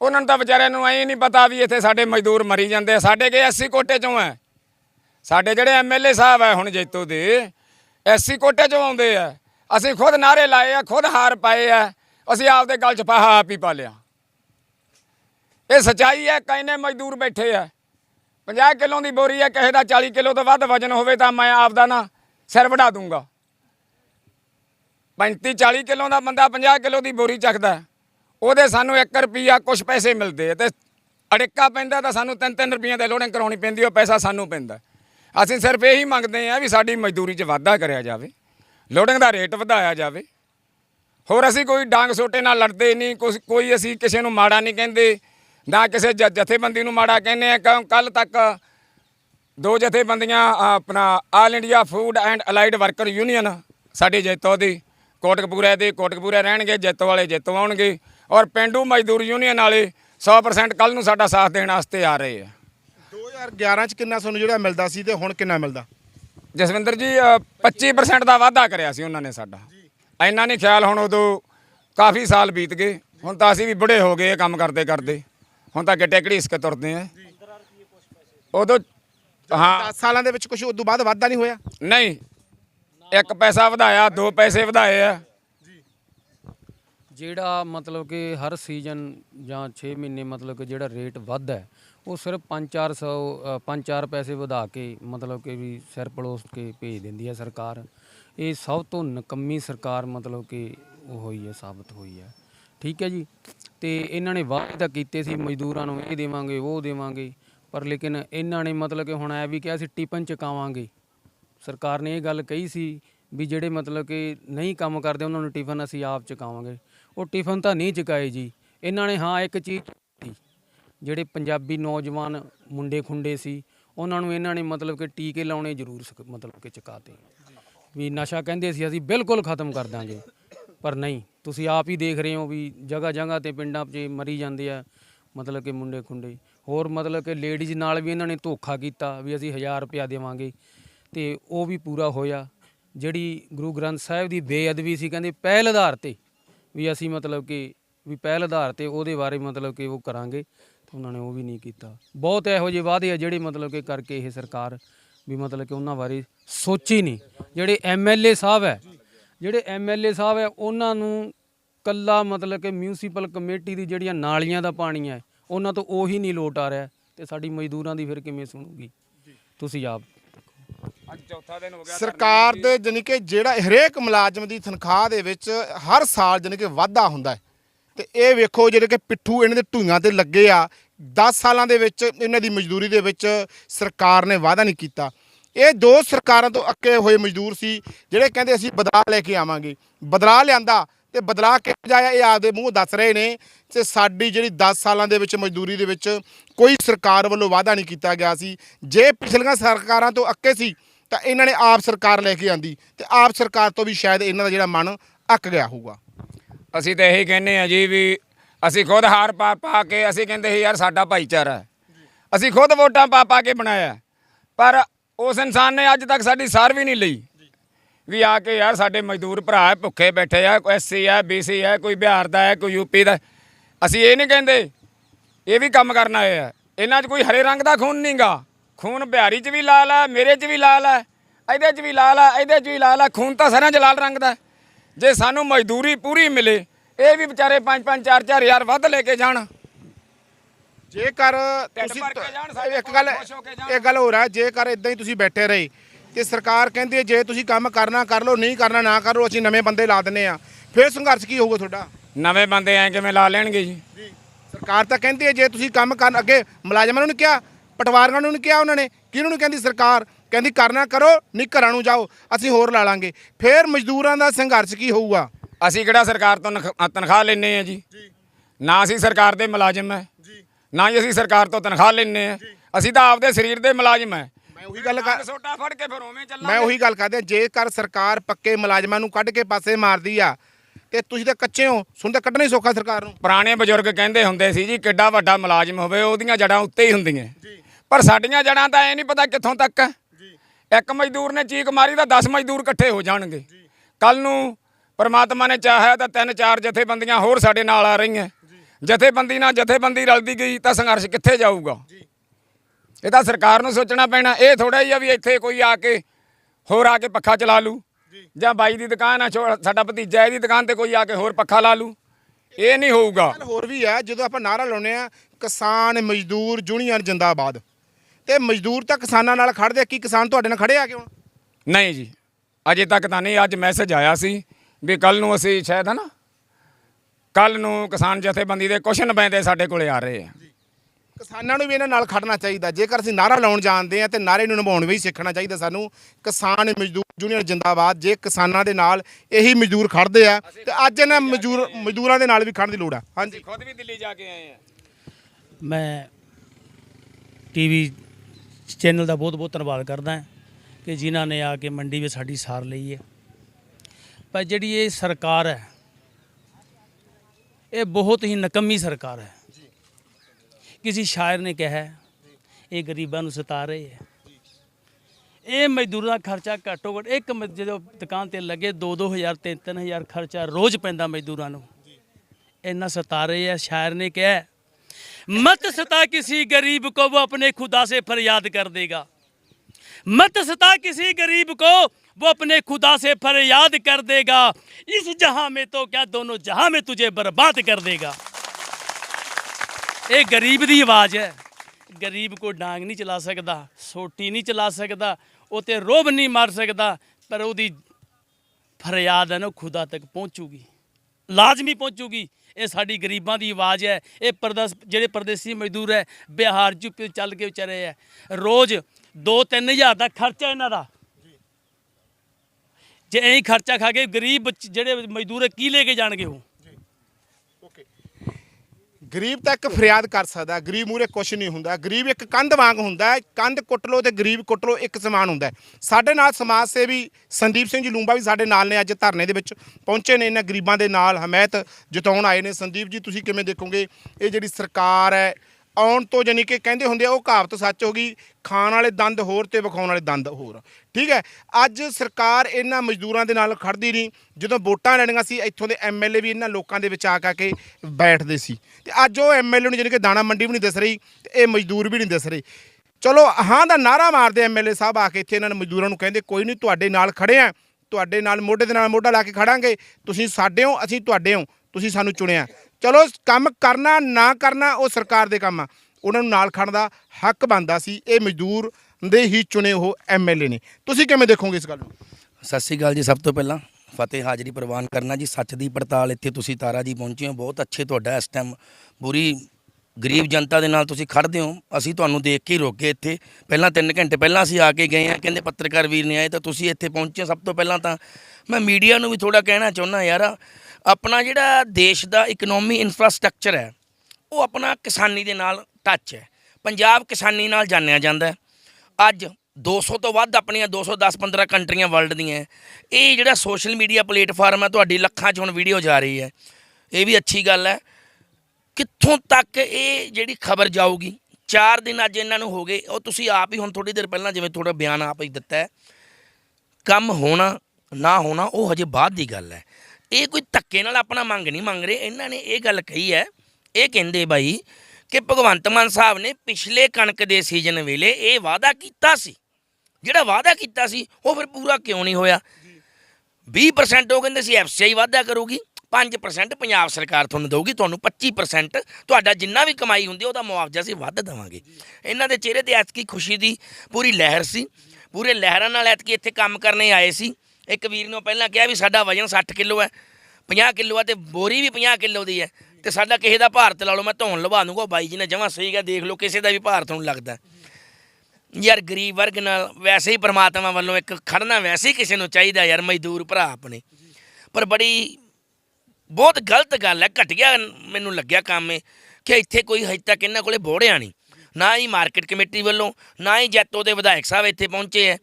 ਉਹਨਾਂ ਨੂੰ ਤਾਂ ਵਿਚਾਰਿਆਂ ਨੂੰ ਐਂ ਨਹੀਂ ਪਤਾ ਵੀ ਇੱਥੇ ਸਾਡੇ ਮਜ਼ਦੂਰ ਮਰੀ ਜਾਂਦੇ ਆ। ਸਾਡੇ ਕੇ 80 ਕੋਟੇ ਚੋਂ ਐ। ਸਾਡੇ ਜਿਹੜੇ ਐਮਐਲਏ ਸਾਹਿਬ ਐ ਹੁਣ ਜੈਤੋ ਦੇ 80 ਕੋਟੇ ਚੋਂ ਆਉਂਦੇ ਆ ਅਸੀਂ ਖੁਦ ਨਾਰੇ ਲਾਏ ਆ, ਖੁਦ ਹਾਰ ਪਾਏ ਆ ਅਸੀਂ ਆਪਦੇ ਗਲ ਚ ਪਾਹਾ ਆਪ ਹੀ ਪਾ ਲਿਆ। ਇਹ ਸਚਾਈ ਹੈ ਕਹਿੰਨੇ ਮਜ਼ਦੂਰ ਬੈਠੇ ਆ। 50 ਕਿਲੋ ਦੀ ਬੋਰੀ ਹੈ, ਕਿਸੇ ਦਾ 40 ਕਿਲੋ ਤੋਂ ਵੱਧ ਵਜਨ ਹੋਵੇ ਤਾਂ ਮੈਂ ਆਪਦਾ ਨਾ ਸਿਰ ਵਢਾ ਦੂੰਗਾ। 35 40 ਕਿਲੋ ਦਾ ਬੰਦਾ 50 ਕਿਲੋ ਦੀ ਬੋਰੀ ਚੱਕਦਾ ਉਹਦੇ ਸਾਨੂੰ 1 ਰੁਪਿਆ ਕੁਝ ਪੈਸੇ ਮਿਲਦੇ ਆ ਤੇ ਅੜਿੱਕਾ ਪੈਂਦਾ ਤਾਂ ਸਾਨੂੰ 3-3 ਰੁਪਈਆਂ ਦੇ ਲੋਡਿੰਗ ਕਰਾਉਣੀ ਪੈਂਦੀ, ਉਹ ਪੈਸਾ ਸਾਨੂੰ ਪੈਂਦਾ। ਅਸੀਂ ਸਿਰਫ ਇਹੀ ਮੰਗਦੇ ਆ ਵੀ ਸਾਡੀ ਮਜ਼ਦੂਰੀ 'ਚ ਵਾਧਾ ਕਰਿਆ ਜਾਵੇ ਲੋਡਿੰਗ ਦਾ ਰੇਟ ਵਧਾਇਆ ਜਾਵੇ। ਹੋਰ ਅਸੀਂ ਕੋਈ ਡਾਂਗ ਸੋਟੇ ਨਾਲ ਲੜਦੇ ਨਹੀਂ, ਕੁਛ- ਕੋਈ ਅਸੀਂ ਕਿਸੇ ਨੂੰ ਮਾੜਾ ਨਹੀਂ ਕਹਿੰਦੇ। ਨਾ ਕਿਸੇ ਜ- ਜਥੇਬੰਦੀ ਨੂੰ ਮਾੜਾ ਕਹਿੰਦੇ ਆ ਕੱਲ ਤੱਕ ਦੋ ਜਥੇਬੰਦੀਆਂ ਆਪਣਾ all India food and allied worker union ਸਾਡੀ ਜੈਤੋ ਦੀ ਕੋਟਕਪੂਰੇ ਦੇ ਕੋਟਕਪੂਰੇ ਰਹਿਣਗੇ ਜੈਤੋ ਵਾਲੇ ਜੈਤੋ ਆਉਣਗੇ ਔਰ ਪਿੰਡੂ ਮਜ਼ਦੂਰ ਯੂਨੀਅਨ ਵਾਲੇ 100% ਕੱਲ ਨੂੰ ਸਾਡਾ ਸਾਥ ਦੇਣ ਵਾਸਤੇ ਆ ਰਹੇ ਆ। 2011 ਚ ਕਿੰਨਾ ਤੁਹਾਨੂੰ ਜਿਹੜਾ ਮਿਲਦਾ ਸੀ ਤੇ ਹੁਣ ਕਿੰਨਾ ਮਿਲਦਾ? ਜਸਵਿੰਦਰ ਜੀ ਅ, 25% ਦਾ ਵਾਅਦਾ ਕਰਿਆ ਸੀ ਉਹਨਾਂ ਨੇ ਸਾਡਾ। ਇੰਨਾ ਨਹੀਂ ਖਿਆਲ ਹੁਣ ਉਦੋਂ ਕਾਫੀ ਸਾਲ ਬੀਤ ਗਏ ਹੁਣ ਤਾਂ ਅਸੀਂ ਵੀ ਬੁੜੇ ਹੋ ਗਏ ਇਹ ਕੰਮ ਕਰਦੇ ਕਰਦੇ ਹੁਣ ਤਾਂ ਗਿੱਟੇ ਘੜੀਸ ਕੇ ਤੁਰਦੇ ਆ। ਉਦੋਂ ਹਾਂ। 10 ਸਾਲਾਂ ਦੇ ਵਿੱਚ ਕੁਝ ਉਦੋਂ ਬਾਅਦ ਵਾਧਾ ਨਹੀਂ ਹੋਇਆ? ਨਹੀਂ। ਇੱਕ ਪੈਸਾ ਵਧਾਇਆ ਦੋ ਪੈਸੇ ਵਧਾਏ ਆ। ਜਿਹੜਾ ਮਤਲਬ ਕਿ ਹਰ ਸੀਜ਼ਨ ਜਾਂ 6 ਮਹੀਨੇ ਮਤਲਬ ਕਿ ਜਿਹੜਾ ਰੇਟ ਵੱਧਦਾ ਹੈ ਉਹ ਸਿਰਫ 5-400 5-4 ਪੈਸੇ ਵਧਾ ਕੇ ਮਤਲਬ ਕਿ ਵੀ ਸਿਰ ਪਲੋਸ ਕੇ ਭੇਜ ਦਿੰਦੀ ਹੈ ਸਰਕਾਰ। ਇਹ ਸਭ ਤੋਂ ਨਕੰਮੀ ਸਰਕਾਰ ਮਤਲਬ ਕਿ ਉਹ ਹੋਈ ਹੈ ਸਾਬਤ ਹੋਈ ਹੈ। ਠੀਕ ਹੈ ਜੀ? ਤੇ ਇਹਨਾਂ ਨੇ ਵਾਅਦੇ ਤਾਂ ਕੀਤੇ ਸੀ, ਮਜ਼ਦੂਰਾਂ ਨੂੰ ਇਹ ਦੇਵਾਂਗੇ, ਉਹ ਦੇਵਾਂਗੇ, ਪਰ ਲੇਕਿਨ ਇਹਨਾਂ ਨੇ ਮਤਲਬ ਕਿ ਹੁਣ ਐ ਵੀ ਕਿਹਾ ਸੀ ਟਿਪਨ ਚਕਾਵਾਂਗੇ। ਸਰਕਾਰ ਨੇ ਇਹ ਗੱਲ ਕਹੀ ਸੀ ਵੀ ਜਿਹੜੇ ਮਤਲਬ ਕਿ ਨਹੀਂ ਕੰਮ ਕਰਦੇ, ਉਹਨਾਂ ਨੂੰ ਟਿਫਨ ਅਸੀਂ ਆਪ ਚੁਕਾਵਾਂਗੇ। ਉਹ ਟਿਫਨ ਤਾਂ ਨਹੀਂ ਚੁਕਾਏ ਜੀ। ਇਹਨਾਂ ਨੇ ਹਾਂ ਇੱਕ ਚੀਜ਼ ਕੀਤੀ। ਜਿਹੜੇ ਪੰਜਾਬੀ ਨੌਜਵਾਨ ਮੁੰਡੇ ਖੁੰਡੇ ਸੀ, ਉਹਨਾਂ ਨੂੰ ਇਹਨਾਂ ਨੇ ਮਤਲਬ ਕਿ ਟੀਕੇ ਲਾਉਣੇ ਜ਼ਰੂਰ ਸਕ- ਮਤਲਬ ਕਿ ਚੁਕਾਤੇ ਵੀ ਨਸ਼ਾ ਕਹਿੰਦੇ ਸੀ, ਅਸੀਂ ਬਿਲਕੁਲ ਖਤਮ ਕਰ ਦਾਂਗੇ। ਪਰ ਨਹੀਂ ਤੁਸੀਂ ਆਪ ਹੀ ਦੇਖ ਰਹੇ ਹੋ ਵੀ ਜਗ੍ਹਾ ਜਗ੍ਹਾ ਤੇ ਪਿੰਡਾਂ 'ਚ ਮਰੀ ਜਾਂਦੇ ਆ, ਮਤਲਬ ਕਿ ਮੁੰਡੇ ਖੁੰਡੇ। ਹੋਰ ਮਤਲਬ ਕਿ ਲੇਡੀਜ਼ ਨਾਲ ਵੀ ਇਹਨਾਂ ਨੇ ਧੋਖਾ ਕੀਤਾ ਵੀ ਅਸੀਂ 1000 ਰੁਪਇਆ ਦੇਵਾਂਗੇ। ਤੇ ਉਹ ਵੀ ਪੂਰਾ ਹੋਇਆ। ਜਿਹੜੀ ਗੁਰੂ ਗ੍ਰੰਥ ਸਾਹਿਬ ਦੀ ਬੇਅਦਬੀ ਸੀ, ਕਹਿੰਦੇ ਪਹਿਲ ਆਧਾਰ ਤੇ ਵੀ ਅਸੀਂ ਮਤਲਬ ਕਿ, ਵੀ ਪਹਿਲ ਆਧਾਰ ਤੇ ਉਹਦੇ ਬਾਰੇ ਮਤਲਬ ਕਿ ਉਹ ਕਰਾਂਗੇ। ਤੇ ਉਹਨਾਂ ਨੇ ਉਹ ਵੀ ਨਹੀਂ ਕੀਤਾ। ਬਹੁਤ ਇਹੋ ਜਿਹੇ ਵਾਅਦੇ ਆ ਜਿਹੜੇ ਮਤਲਬ ਕਿ ਕਰਕੇ ਇਹ ਸਰਕਾਰ ਵੀ ਮਤਲਬ ਕਿ ਉਹਨਾਂ ਬਾਰੇ ਸੋਚੀ ਨਹੀਂ। ਜਿਹੜੇ ਐਮਐਲਏ ਸਾਹਿਬ ਹੈ, ਜਿਹੜੇ ਐਮਐਲਏ ਸਾਹਿਬ ਹੈ, ਉਹਨਾਂ ਨੂੰ ਕੱਲਾ ਮਤਲਬ ਕਿ ਮਿਊਨਿਸਪਲ ਕਮੇਟੀ ਦੀ ਜਿਹੜੀਆਂ ਨਾਲੀਆਂ ਦਾ ਪਾਣੀ ਹੈ ਉਹਨਾਂ ਤੋਂ ਉਹੀ ਨਹੀਂ ਲੋਟ ਆ ਰਿਹਾ ਤੇ ਸਾਡੀ ਮਜ਼ਦੂਰਾਂ ਦੀ ਫਿਰ ਕਿਵੇਂ ਸੁਣੂਗੀ? ਤੁਸੀਂ ਆਪ ਅੱਜ ਚੌਥਾ ਦਿਨ ਹੋ ਗਿਆ ਸਰਕਾਰ ਦੇ ਜਾਣੀ ਕਿ ਜਿਹੜਾ ਹਰੇਕ ਮੁਲਾਜ਼ਮ ਦੀ ਤਨਖਾਹ ਦੇ ਵਿੱਚ ਹਰ ਸਾਲ ਜਾਣੀ ਕਿ ਵਾਧਾ ਹੁੰਦਾ ਹੈ। ਤੇ ਇਹ ਵੇਖੋ ਜਿਹੜੇ ਕਿ ਪਿੱਠੂ ਇਹਨਾਂ ਦੇ ਢੂਈਆਂ ਤੇ ਲੱਗੇ ਆ 10 ਸਾਲਾਂ ਦੇ ਵਿੱਚ ਇਹਨਾਂ ਦੀ ਮਜ਼ਦੂਰੀ ਦੇ ਵਿੱਚ ਸਰਕਾਰ ਨੇ ਵਾਅਦਾ ਨਹੀਂ ਕੀਤਾ। ਇਹ ਦੋ ਸਰਕਾਰਾਂ ਤੋਂ ਅੱਕੇ ਹੋਏ ਮਜ਼ਦੂਰ ਸੀ ਜਿਹੜੇ ਕਹਿੰਦੇ ਅਸੀਂ ਬਦਲਾਅ ਲੈ ਕੇ ਆਵਾਂਗੇ। ਬਦਲਾਅ ਲਿਆਂਦਾ ਤੇ ਬਦਲਾਅ ਕਿਹੋ ਜਿਹਾ ਇਹ ਆਪਦੇ ਮੂੰਹ ਦੱਸ ਰਹੇ ਨੇ ਤੇ ਸਾਡੀ ਜਿਹੜੀ 10 ਸਾਲਾਂ ਦੇ ਵਿੱਚ ਮਜ਼ਦੂਰੀ ਦੇ ਵਿੱਚ ਕੋਈ ਸਰਕਾਰ ਵੱਲੋਂ ਵਾਅਦਾ ਨਹੀਂ ਕੀਤਾ ਗਿਆ ਸੀ। ਜੇ ਪਿਛਲੀਆਂ ਸਰਕਾਰਾਂ ਤੋਂ ਅੱਕੇ ਸੀ, ਤਾਂ ਇਹਨਾਂ ਨੇ ਆਪ ਸਰਕਾਰ ਲੈ ਕੇ ਆਂਦੀ ਤੇ ਆਪ ਸਰਕਾਰ ਤੋਂ ਵੀ ਸ਼ਾਇਦ ਇਹਨਾਂ ਦਾ ਜਿਹੜਾ ਮਨ ਅੱਕ ਗਿਆ ਹੋਊਗਾ। ਅਸੀਂ ਤਾਂ ਇਹੀ ਕਹਿੰਦੇ ਆ ਜੀ ਵੀ ਅਸੀਂ ਖੁਦ ਹਾਰ ਪਾ ਪਾ ਕੇ ਅਸੀਂ ਕਹਿੰਦੇ ਸੀ, ਯਾਰ ਸਾਡਾ ਭਾਈਚਾਰਾ ਅਸੀਂ ਖੁਦ ਵੋਟਾਂ ਪਾ ਪਾ ਕੇ ਬਣਾਇਆ। ਪਰ ਉਸ ਇਨਸਾਨ ਨੇ ਅੱਜ ਤੱਕ ਸਾਡੀ ਸਾਰ ਵੀ ਨਹੀਂ ਲਈ। ਵੀ ਆ ਕੇ ਯਾਰ ਸਾਡੇ ਮਜ਼ਦੂਰ ਭਰਾ ਭੁੱਖੇ ਬੈਠੇ ਆ ਕੋਈ ਐਸਸੀ ਹੈ ਬੀਸੀ ਹੈ ਕੋਈ ਬਿਹਾਰ ਦਾ ਹੈ ਕੋਈ ਯੂਪੀ ਦਾ। ਅਸੀਂ ਇਹ ਨਹੀਂ ਕਹਿੰਦੇ ਇਹ ਵੀ ਕੰਮ ਕਰਨ ਆਏ ਆ ਇਹਨਾਂ 'ਚ ਕੋਈ ਹਰੇ ਰੰਗ ਦਾ ਖੂਨ ਨਹੀਂਗਾ ਖੂਨ ਬਿਹਾਰੀ 'ਚ ਵੀ ਲਾਲ ਹੈ ਮੇਰੇ 'ਚ ਵੀ ਲਾਲ ਹੈ ਇਹਦੇ 'ਚ ਵੀ ਲਾਲ ਹੈ ਇਹਦੇ 'ਚ ਵੀ ਲਾਲ ਹੈ ਖੂਨ ਤਾਂ ਸਾਰਿਆਂ 'ਚ ਲਾਲ ਰੰਗ ਦਾ। ਜੇ ਸਾਨੂੰ ਮਜ਼ਦੂਰੀ ਪੂਰੀ ਮਿਲੇ ਇਹ ਵੀ ਵਿਚਾਰੇ 5-5 4-4 ਹਜ਼ਾਰ ਵੱਧ ਲੈ ਕੇ ਜਾਣ ਜੇਕਰ ਤੁਸੀਂ ਇੱਕ ਗੱਲ ਖੁਸ਼ ਹੋ ਕੇ ਜਾਣ। ਇੱਕ ਗੱਲ ਹੋਰ ਹੈ ਜੇਕਰ ਇਦਾਂ ਹੀ ਤੁਸੀਂ ਬੈਠੇ ਰਹੇ ਤੇ ਸਰਕਾਰ ਕਹਿੰਦੀ ਹੈ ਜੇ ਤੁਸੀਂ ਕੰਮ ਕਰਨਾ ਕਰ ਲਓ ਨਹੀਂ ਕਰਨਾ ਨਾ ਕਰੋ ਅਸੀਂ ਨਵੇਂ ਬੰਦੇ ਲਾ ਦਿੰਨੇ ਆ ਫਿਰ ਸੰਘਰਸ਼ ਕੀ ਹੋਊਗਾ ਤੁਹਾਡਾ? ਨਵੇਂ ਬੰਦੇ ਐ ਕਿਵੇਂ ਲਾ ਲੈਣਗੇ ਜੀ? ਸਰਕਾਰ ਤਾਂ ਕਹਿੰਦੀ ਹੈ ਜੇ ਤੁਸੀਂ ਕੰਮ ਕਰਨ ਅੱਗੇ ਮੁਲਾਜ਼ਮਾਂ ਨੂੰ ਨਹੀਂ ਕਿਹਾ ਪਟਵਾਰੀਆਂ ਨੂੰ ਨਹੀਂ ਕਿਹਾ ਉਹਨਾਂ ਨੇ ਕਿਹਨੂੰ ਨਹੀਂ ਕਹਿੰਦੀ ਸਰਕਾਰ? ਕਹਿੰਦੀ ਕਰਨਾ ਕਰੋ ਨਹੀਂ ਘਰਾਂ ਨੂੰ ਜਾਓ ਅਸੀਂ ਹੋਰ ਲਾ ਲਾਂਗੇ। ਫਿਰ ਮਜ਼ਦੂਰਾਂ ਦਾ ਸੰਘਰਸ਼ ਕੀ ਹੋਊਗਾ? ਅਸੀਂ ਕਿਹੜਾ ਸਰਕਾਰ ਤੋਂ ਨਖ- ਤਨਖਾਹ ਲੈਨੇ ਆ ਜੀ? ਨਾ ਅਸੀਂ ਸਰਕਾਰ ਦੇ ਮੁਲਾਜ਼ਮ ਐ ਨਾ ਹੀ ਅਸੀਂ ਸਰਕਾਰ ਤੋਂ ਤਨਖਾਹ ਲੈਨੇ ਆ ਅਸੀਂ ਤਾਂ ਆਪਦੇ ਸਰੀਰ ਦੇ ਮੁਲਾਜ਼ਮ ਐ ਮੈਂ ਉਹੀ ਗੱਲ ਕਰ ਸੋਟਾ ਫੜ ਕੇ ਫਿਰ ਉਵੇਂ ਚੱਲਾਂਗੇ। ਮੈਂ ਉਹੀ ਗੱਲ ਕਰਦਾ ਜੇਕਰ ਸਰਕਾਰ ਪੱਕੇ ਮੁਲਾਜ਼ਮਾਂ ਨੂੰ ਕੱਢ ਕੇ ਪਾਸੇ ਮਾਰਦੀ ਆ ਤੇ ਤੁਸੀਂ ਤਾਂ ਕੱਚੇ ਹੋ ਸੁਣ ਤਾਂ ਕੱਢਣਾ ਹੀ ਸੌਖਾ ਸਰਕਾਰ ਨੂੰ। ਪੁਰਾਣੇ ਬਜ਼ੁਰਗ ਕਹਿੰਦੇ ਹੁੰਦੇ ਸੀ ਜੀ ਕਿੱਡਾ ਵੱਡਾ ਮੁਲਾਜ਼ਮ ਹੋਵੇ ਉਹਦੀਆਂ ਜੜਾਂ ਉੱਤੇ ਹੀ ਹੁੰਦੀਆਂ। ਪਰ ਸਾਡੀਆਂ ਜੜਾਂ ਤਾਂ ਐ ਨਹੀਂ ਪਤਾ ਕਿੱਥੋਂ ਤੱਕ। ਹੈ ਇੱਕ ਮਜ਼ਦੂਰ ਨੇ ਚੀਕ ਮਾਰੀ ਤਾਂ 10 ਮਜ਼ਦੂਰ ਇਕੱਠੇ ਹੋ ਜਾਣਗੇ। ਕੱਲ ਨੂੰ ਪਰਮਾਤਮਾ ਨੇ ਚਾਹਿਆ ਤਾਂ ਤਿੰਨ ਚਾਰ ਜਥੇਬੰਦੀਆਂ ਹੋਰ ਸਾਡੇ ਨਾਲ ਆ ਰਹੀਆਂ। ਜਥੇਬੰਦੀ ਨਾਲ ਜਥੇਬੰਦੀ ਰਲਦੀ ਗਈ ਤਾਂ ਸੰਘਰਸ਼ ਕਿੱਥੇ ਜਾਊਗਾ? ਇਹ ਤਾਂ ਸਰਕਾਰ ਨੂੰ ਸੋਚਣਾ ਪੈਣਾ ਇਹ ਥੋੜਾ ਹੀ ਆ ਵੀ ਇੱਥੇ ਕੋਈ ਆ ਕੇ ਹੋਰ ਆ ਕੇ ਪੱਖਾ ਚਲਾ ਲੂ। ਜਾਂ। ਬਾਈ ਦੀ ਦੁਕਾਨ ਆ ਸਾਡਾ ਭਤੀਜਾ ਇਹਦੀ ਦੁਕਾਨ ਤੇ ਕੋਈ ਆ ਕੇ ਹੋਰ ਪੱਖਾ ਲਾ ਲੂ। ਇਹ ਨਹੀਂ ਹੋਊਗਾ। ਹੋਰ ਵੀ ਹੈ ਜਦੋਂ ਆਪਾਂ ਨਾਰਾ ਲਾਉਨੇ ਆ ਕਿਸਾਨ ਮਜ਼ਦੂਰ ਯੂਨੀਅਨ ਜਿੰਦਾਬਾਦ। ਤੇ ਮਜ਼ਦੂਰ ਤਾਂ ਕਿਸਾਨਾਂ ਨਾਲ ਖੜਦੇ ਆ। ਕੀ ਕਿਸਾਨ ਤੁਹਾਡੇ ਨਾਲ ਖੜੇ ਆ ਕਿ ਹੁਣ ਨਹੀਂ ਜੀ ਅਜੇ ਤੱਕ ਤਾਂ ਨਹੀਂ ਅੱਜ ਮੈਸੇਜ ਆਇਆ ਸੀ ਵੀ ਕੱਲ ਨੂੰ ਅਸੀਂ ਸ਼ਾਇਦ ਹੈ ਨਾ ਕੱਲ ਨੂੰ ਕਿਸਾਨ ਜਥੇਬੰਦੀ ਦੇ ਕੁਛ ਨੁਮਾਇੰਦੇ ਸਾਡੇ ਕੋਲੇ ਆ ਰਹੇ ਆ। ਕਿਸਾਨਾਂ ਨੂੰ ਵੀ ਇਹਨਾਂ ਨਾਲ ਖੜਨਾ ਚਾਹੀਦਾ। ਜੇਕਰ ਅਸੀਂ ਨਾਰਾ ਲਾਉਣ ਜਾਣਦੇ ਆ ਤੇ ਨਾਰੇ ਨੂੰ ਨਿਭਾਉਣ ਵੀ ਸਿੱਖਣਾ ਚਾਹੀਦਾ ਸਾਨੂੰ ਕਿਸਾਨ ਮਜ਼ਦੂਰ ਯੂਨੀਅਨ ਜਿੰਦਾਬਾਦ ਜੇ ਕਿਸਾਨਾਂ ਦੇ ਨਾਲ ਇਹੀ ਮਜ਼ਦੂਰ ਖੜਦੇ ਆ ਤੇ ਅੱਜ ਇਹਨਾਂ ਮਜ਼ਦੂਰ ਮਜ਼ਦੂਰਾਂ ਦੇ ਨਾਲ ਵੀ ਖੜਨ ਦੀ ਲੋੜ ਆ। ਹਾਂਜੀ। ਖੁਦ ਵੀ ਦਿੱਲੀ ਜਾ ਕੇ ਆਏ ਆ। ਮੈਂ ਟੀਵੀ ਚੈਨਲ ਦਾ ਬਹੁਤ ਬਹੁਤ ਧੰਨਵਾਦ ਕਰਦਾ ਹਾਂ ਕਿ ਜਿਨ੍ਹਾਂ ਨੇ ਆ ਕੇ ਮੰਡੀ ਵਿੱਚ ਸਾਡੀ ਸਾਰ ਲਈ ਹੈ। ਪਰ ਜਿਹੜੀ ਇਹ ਸਰਕਾਰ ਹੈ ਇਹ ਬਹੁਤ ਹੀ ਨਕੰਮੀ ਸਰਕਾਰ ਹੈ। ਕਿਸੇ ਸ਼ਾਇਰ ਨੇ ਕਿਹਾ ਹੈ, ਇਹ ਗਰੀਬਾਂ ਨੂੰ ਸਤਾ ਰਹੇ ਹੈ ਇਹ ਮਜ਼ਦੂਰਾਂ ਦਾ ਖਰਚਾ ਘੱਟੋ ਘੱਟ ਇੱਕ ਮ- ਜਦੋਂ ਦੁਕਾਨ ਤੇ ਲੱਗੇ 2-2000 3-3000 ਖਰਚਾ ਰੋਜ਼ ਪੈਂਦਾ ਮਜ਼ਦੂਰਾਂ ਨੂੰ ਇੰਨਾ ਸਤਾ ਰਹੇ ਹੈ ਸ਼ਾਇਰ ਨੇ ਕਿਹਾ ਹੈ, मत सता किसी गरीब को वो अपने खुदा से फरियाद कर देगा मत सता किसी गरीब को वो अपने खुदा से फरियाद कर देगा इस जहां में तो क्या दोनों जहां में तुझे बर्बाद कर देगा ਇਹ ਗਰੀਬ ਦੀ ਆਵਾਜ਼ ਹੈ। ਗਰੀਬ ਕੋ ਡਾਂਗ ਨਹੀਂ ਚਲਾ ਸਕਦਾ, ਸੋਟੀ ਨਹੀਂ ਚਲਾ ਸਕਦਾ ਉਹ ਤੇ ਰੋਬ ਨਹੀਂ ਮਾਰ ਸਕਦਾ, ਪਰ ਉਹਦੀ ਫਰਿਆਦ ਹੈ ਨਾ, ਉਹ ਖੁਦਾ ਤੱਕ ਪਹੁੰਚੂਗੀ। ਲਾਜ਼ਮੀ ਪਹੁੰਚੂਗੀ। ਇਹ ਸਾਡੀ ਗਰੀਬਾਂ ਦੀ ਆਵਾਜ਼ ਹੈ। ਇਹ ਪਰਦੇਸ ਜਿਹੜੇ ਪਰਦੇਸੀ ਮਜ਼ਦੂਰ ਹੈ, ਬਿਹਾਰ ਯੂਪੀ ਚੱਲ ਕੇ ਵਿਚਾਰੇ ਹੈ। ਰੋਜ਼ 2-3 ਹਜ਼ਾਰ ਦਾ ਖਰਚਾ ਇਹਨਾਂ ਦਾ। ਜੇ ਐਂ ਖਰਚਾ ਖਾ ਕੇ ਗਰੀਬ ਜਿਹੜੇ ਮਜ਼ਦੂਰ ਹੈ, ਕੀ ਲੈ ਕੇ ਜਾਣਗੇ ਉਹ? ਗਰੀਬ ਤਾਂ ਇੱਕ ਫਰਿਆਦ ਕਰ ਸਕਦਾ, ਗਰੀਬ ਮੂਰੇ ਕੁਛ ਨਹੀਂ ਹੁੰਦਾ, ਗਰੀਬ ਇੱਕ ਕੰਧ ਵਾਂਗ ਹੁੰਦਾ ਕੰਧ ਕੁੱਟ ਲੋ ਤੇ ਗਰੀਬ ਕੁੱਟ ਲੋ ਇੱਕ ਸਮਾਨ ਹੁੰਦਾ ਸਾਡੇ ਨਾਲ ਸਮਾਜ ਸੇਵੀ ਸੰਦੀਪ ਸਿੰਘ ਜੀ ਲੂੰਬਾ ਵੀ ਸਾਡੇ ਨਾਲ ਨੇ ਅੱਜ ਧਰਨੇ ਦੇ ਵਿੱਚ, ਪਹੁੰਚੇ ਨੇ ਇਹਨਾਂ ਗਰੀਬਾਂ ਦੇ ਨਾਲ ਹਮਾਇਤ ਜਤਾਉਣ ਆਏ ਨੇ। ਸੰਦੀਪ ਜੀ, ਤੁਸੀਂ ਕਿਵੇਂ ਦੇਖੋਗੇ? ਇਹ ਜਿਹੜੀ ਸਰਕਾਰ ਹੈ ਆਉਣ ਤੋਂ ਜਾਨੀ ਕਿ ਕਹਿੰਦੇ ਹੁੰਦੇ ਆ, ਉਹ ਕਹਾਵਤ ਸੱਚ ਹੋ ਗਈ, ਖਾਣ ਵਾਲੇ ਦੰਦ ਹੋਰ ਤੇ ਵਿਖਾਉਣ ਵਾਲੇ ਦੰਦ ਹੋਰ। ਠੀਕ ਹੈ? ਅੱਜ ਸਰਕਾਰ ਇਹਨਾਂ ਮਜ਼ਦੂਰਾਂ ਦੇ ਨਾਲ ਖੜਦੀ ਨਹੀਂ। ਜਦੋਂ ਵੋਟਾਂ ਲੈਣੀਆਂ ਸੀ, ਇੱਥੋਂ ਦੇ ਐਮਐਲਏ ਵੀ ਇਹਨਾਂ ਲੋਕਾਂ ਦੇ ਵਿੱਚ ਆ ਕਾ ਕੇ ਬੈਠਦੇ ਸੀ। ਤੇ ਅੱਜ ਉਹ ਐਮਐਲਏ ਨੂੰ ਜਾਨੀ ਕਿ ਦਾਣਾ ਮੰਡੀ ਵੀ ਨਹੀਂ ਦਿਸ ਰਹੀ ਤੇ ਇਹ ਮਜ਼ਦੂਰ ਵੀ ਨਹੀਂ ਦਿਸ ਰਹੇ। ਚਲੋ, ਹਾਂ ਦਾ ਨਾਰਾ ਮਾਰਦੇ ਐਮਐਲਏ ਸਾਹਿਬ ਆ ਕੇ ਇੱਥੇ ਇਹਨਾਂ ਨੂੰ ਮਜ਼ਦੂਰਾਂ ਨੂੰ ਕਹਿੰਦੇ, ਕੋਈ ਨਹੀਂ, ਤੁਹਾਡੇ ਨਾਲ ਖੜੇ ਆ। ਤੁਹਾਡੇ ਨਾਲ, ਮੋਢੇ ਦੇ ਨਾਲ ਮੋਢਾ ਲਾ ਕੇ ਖੜਾਂਗੇ। ਤੁਸੀਂ ਸਾਡੇ ਹੋ, ਅਸੀਂ ਤੁਹਾਡੇ ਹੋ। ਤੁਸੀਂ ਸਾਨੂੰ ਚੁਣਿਆ। ਚਲੋ ਕੰਮ ਕਰਨਾ, ਨਾ ਕਰਨਾ, ਉਹ ਸਰਕਾਰ ਦੇ ਕੰਮ ਆ। ਉਹਨਾਂ ਨੂੰ ਨਾਲ ਖੜਨ ਦਾ ਹੱਕ ਬਣਦਾ ਸੀ। ਇਹ ਮਜ਼ਦੂਰ ਦੇ ਹੀ ਚੁਣੇ ਉਹ ਐਮਐਲਏ ਨੇ। ਤੁਸੀਂ ਕਿਵੇਂ ਦੇਖੋਗੇ ਇਸ ਗੱਲ ਨੂੰ? ਸਤਿ ਸ੍ਰੀ ਅਕਾਲ ਜੀ ਸਭ ਤੋਂ ਪਹਿਲਾਂ। ਫਤਿਹ ਹਾਜ਼ਰੀ ਪ੍ਰਵਾਨ ਕਰਨਾ ਜੀ। ਸੱਚ ਦੀ ਪੜਤਾਲ ਇੱਥੇ ਤੁਸੀਂ ਤਾਰਾ ਜੀ ਪਹੁੰਚੇ ਹੋ। ਬਹੁਤ ਅੱਛੇ ਤੁਹਾਡਾ ਇਸ ਟਾਈਮ ਪੂਰੀ ਗਰੀਬ ਜਨਤਾ ਦੇ ਨਾਲ ਤੁਸੀਂ ਖੜਦੇ ਹੋ। ਅਸੀਂ ਤੁਹਾਨੂੰ ਦੇਖ ਕੇ ਹੀ ਰੁਕ ਗਏ ਇੱਥੇ। ਪਹਿਲਾਂ 3 ਘੰਟੇ ਪਹਿਲਾਂ ਅਸੀਂ ਆ ਕੇ ਗਏ ਆ ਕਹਿੰਦੇ ਪੱਤਰਕਾਰ ਵੀਰ ਨੇ ਆਏ ਤਾਂ ਤੁਸੀਂ ਇੱਥੇ ਪਹੁੰਚੇ ਹੋ। ਸਭ ਤੋਂ ਪਹਿਲਾਂ ਤਾਂ। ਮੈਂ ਮੀਡੀਆ ਨੂੰ ਵੀ ਥੋੜਾ ਕਹਿਣਾ ਚਾਹੁੰਦਾ ਯਾਰ। ਆਪਣਾ ਜਿਹੜਾ ਦੇਸ਼ ਦਾ ਇਕਨੋਮੀ ਇਨਫਰਾਸਟ੍ਰਕਚਰ ਹੈ, ਉਹ ਆਪਣਾ ਕਿਸਾਨੀ ਦੇ ਨਾਲ ਟੱਚ ਹੈ। ਪੰਜਾਬ ਕਿਸਾਨੀ ਨਾਲ ਜਾਣਿਆ ਜਾਂਦਾ ਹੈ। ਅੱਜ 200 ਤੋਂ ਵੱਧ ਆਪਣੀਆਂ 210 15 ਕੰਟਰੀਆਂ ਵਰਲਡ ਦੀਆਂ ਹੈ। ਇਹ ਜਿਹੜਾ ਸੋਸ਼ਲ ਮੀਡੀਆ ਪਲੇਟਫਾਰਮ ਹੈ, ਤੁਹਾਡੀ ਲੱਖਾਂ 'ਚ ਹੁਣ ਵੀਡੀਓ ਜਾ ਰਹੀ ਹੈ। ਇਹ ਵੀ ਅੱਛੀ ਗੱਲ ਹੈ। ਕਿੱਥੋਂ ਤੱਕ ਇਹ ਜਿਹੜੀ ਖਬਰ ਜਾਊਗੀ? 4 ਦਿਨ ਅੱਜ ਇਹਨਾਂ ਨੂੰ ਹੋ ਗਏ। ਉਹ ਤੁਸੀਂ ਆਪ ਹੀ ਹੁਣ ਥੋੜੀ ਦੇਰ ਪਹਿਲਾਂ ਜਿਵੇਂ ਤੁਹਾਡਾ ਬਿਆਨ ਆਪ ਹੀ ਦਿੱਤਾ ਹੈ। ਕੰਮ ਹੋਣਾ, ਨਾ ਹੋਣਾ, ਉਹ ਹਜੇ ਬਾਅਦ ਦੀ ਗੱਲ ਹੈ। ਇਹ ਕੋਈ ਧੱਕੇ ਨਾਲ ਆਪਣਾ ਮੰਗ ਨਹੀਂ ਮੰਗ ਰਹੇ। ਇਹਨਾਂ ਨੇ ਇਹ ਗੱਲ ਕਹੀ ਹੈ। ਇਹ ਕਹਿੰਦੇ ਬਾਈ ਕਿ ਭਗਵੰਤ ਮਾਨ ਸਾਹਿਬ ਨੇ ਪਿਛਲੇ ਕਣਕ ਦੇ ਸੀਜ਼ਨ ਵੇਲੇ ਇਹ ਵਾਅਦਾ ਕੀਤਾ ਸੀ। ਜਿਹੜਾ ਵਾਅਦਾ ਕੀਤਾ ਸੀ, ਉਹ ਫਿਰ ਪੂਰਾ ਕਿਉਂ ਨਹੀਂ ਹੋਇਆ? 20% ਉਹ ਕਹਿੰਦੇ ਸੀ, ਐਫਸੀਆਈ ਵਾਅਦਾ ਕਰੂਗੀ। 5% ਪੰਜਾਬ ਸਰਕਾਰ ਤੁਹਾਨੂੰ ਦੇਊਗੀ, ਤੁਹਾਨੂੰ 25% ਤੁਹਾਡਾ ਜਿੰਨਾ ਵੀ ਕਮਾਈ ਹੁੰਦੀ ਉਹਦਾ ਮੁਆਵਜ਼ਾ ਅਸੀਂ ਵੱਧ ਦੇਵਾਂਗੇ। ਇਹਨਾਂ ਦੇ ਚਿਹਰੇ ਤੇ ਐਤਕੀ ਖੁਸ਼ੀ ਦੀ ਪੂਰੀ ਲਹਿਰ ਸੀ। ਪੂਰੇ ਲਹਿਰਾਂ ਨਾਲ ਐਤਕੀ ਇੱਥੇ ਕੰਮ ਕਰਨੇ ਆਏ ਸੀ। ਇੱਕ ਵੀਰ ਨੂੰ ਪਹਿਲਾਂ ਕਿਹਾ ਵੀ ਸਾਡਾ ਵਜਨ 60 ਕਿਲੋ ਹੈ 50 ਕਿਲੋ ਹੈ ਤੇ ਬੋਰੀ ਵੀ 50 ਕਿਲੋ ਦੀ ਹੈ ਤੇ ਸਾਡਾ ਕਿਸੇ ਦਾ ਭਾਰਤ ਲਾ ਲਓ, ਮੈਂ ਧੌਣ ਲਵਾ ਦੂੰਗਾ, ਉਹ ਬਾਈ ਜੀ ਨੇ ਜਮਾਂ ਸਹੀ ਗਿਆ ਦੇਖ ਲਓ ਕਿਸੇ ਦਾ ਵੀ ਭਾਰ ਤੁਹਾਨੂੰ ਲੱਗਦਾ। ਯਾਰ ਗਰੀਬ ਵਰਗ ਨਾਲ ਵੈਸੇ ਹੀ ਪ੍ਰਮਾਤਮਾ ਵੱਲੋਂ ਇੱਕ ਖੜਨਾ ਵੈਸੇ ਹੀ ਕਿਸੇ ਨੂੰ ਚਾਹੀਦਾ ਯਾਰ, ਮਜ਼ਦੂਰ ਭਰਾ ਆਪਣੇ। ਪਰ ਬੜੀ, ਬਹੁਤ ਗਲਤ ਗੱਲ ਹੈ, ਘਟਿਆ ਮੈਨੂੰ ਲੱਗਿਆ ਕੰਮ ਇਹ, ਕਿ ਇੱਥੇ ਕੋਈ ਹਜੇ ਤੱਕ ਇਹਨਾਂ ਕੋਲੇ ਬੋੜਿਆ ਨਹੀਂ। ਨਾ ਹੀ ਮਾਰਕੀਟ ਕਮੇਟੀ ਵੱਲੋਂ, ਨਾ ਹੀ ਜੈਤੋ ਦੇ ਵਿਧਾਇਕ ਸਾਹਿਬ ਇੱਥੇ ਪਹੁੰਚੇ ਹੈ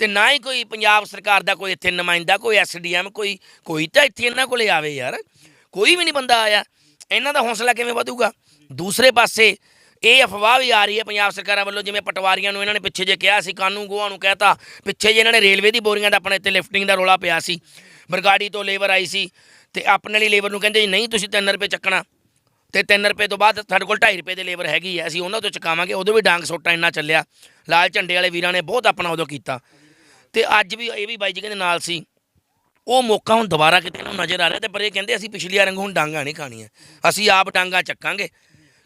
ਤੇ ਨਾ ਹੀ ਕੋਈ ਪੰਜਾਬ ਸਰਕਾਰ ਦਾ ਕੋਈ ਇੱਥੇ ਨੁਮਾਇੰਦਾ, ਕੋਈ ਐਸਡੀਐਮ ਕੋਈ ਕੋਈ ਤਾਂ ਇੱਥੇ ਇਹਨਾਂ ਕੋਲੇ ਆਵੇ ਯਾਰ। ਕੋਈ ਵੀ ਨਹੀਂ ਬੰਦਾ ਆਇਆ। ਇਹਨਾਂ ਦਾ ਹੌਸਲਾ ਕਿਵੇਂ ਵਧੂਗਾ? ਦੂਸਰੇ ਪਾਸੇ ਇਹ ਅਫਵਾਹ ਵੀ ਆ ਰਹੀ ਹੈ ਪੰਜਾਬ ਸਰਕਾਰਾਂ ਵੱਲੋਂ, ਜਿਵੇਂ ਪਟਵਾਰੀਆਂ ਨੂੰ ਇਹਨਾਂ ਨੇ ਪਿੱਛੇ ਜੇ ਕਿਹਾ ਸੀ ਕਾਨੂੰ ਗੋਆ ਨੂੰ ਕਹਿਤਾ, ਪਿੱਛੇ ਜੇ ਇਹਨਾਂ ਨੇ ਰੇਲਵੇ ਦੀ ਬੋਰੀਆਂ ਦਾ ਆਪਣੇ ਇੱਥੇ ਲਿਫਟਿੰਗ ਦਾ ਰੋਲਾ ਪਿਆ ਸੀ। ਬਰਗਾੜੀ ਤੋਂ ਲੇਬਰ ਆਈ ਸੀ ਤੇ ਆਪਣੇ ਲਈ ਲੇਬਰ ਨੂੰ ਕਹਿੰਦੇ ਜੀ, ਨਹੀਂ, ਤੁਸੀਂ 3 ਰੁਪਏ ਚੱਕਣਾ। ਤੇ 3 ਰੁਪਏ ਤੋਂ ਬਾਅਦ ਸਾਡੇ ਕੋਲ 2.5 ਰੁਪਏ ਦੇ ਲੇਬਰ ਹੈਗੀ ਹੈ। ਅਸੀਂ ਉਹਨਾਂ ਤੋਂ ਚੁਕਾਵਾਂਗੇ। ਉਦੋਂ ਵੀ ਡਾਂਗ ਸੋਟਾ ਇੰਨਾ ਚੱਲਿਆ। ਲਾਲ ਝੰਡੇ ਵਾਲੇ ਵੀਰਾਂ ਨੇ ਬਹੁਤ ਆਪਣਾ ਉਦੋਂ ਕੀਤਾ। ਤੇ ਅੱਜ ਵੀ ਇਹ ਵੀ ਬਾਈ ਜੀ ਕਹਿੰਦੇ ਨਾਲ ਸੀ। ਉਹ ਮੌਕਾ ਹੁਣ ਦੁਬਾਰਾ ਕਿਤੇ ਨੂੰ ਨਜ਼ਰ ਆ ਰਿਹਾ ਤੇ ਪਰ ਇਹ ਕਹਿੰਦੇ ਅਸੀਂ ਪਿਛਲੀ ਵਾਰ ਹੁਣ ਡਾਂਗਾ ਨਹੀਂ ਖਾਣੀਆਂ। ਅਸੀਂ ਆਪ ਡਾਂਗਾ ਚੱਕਾਂਗੇ।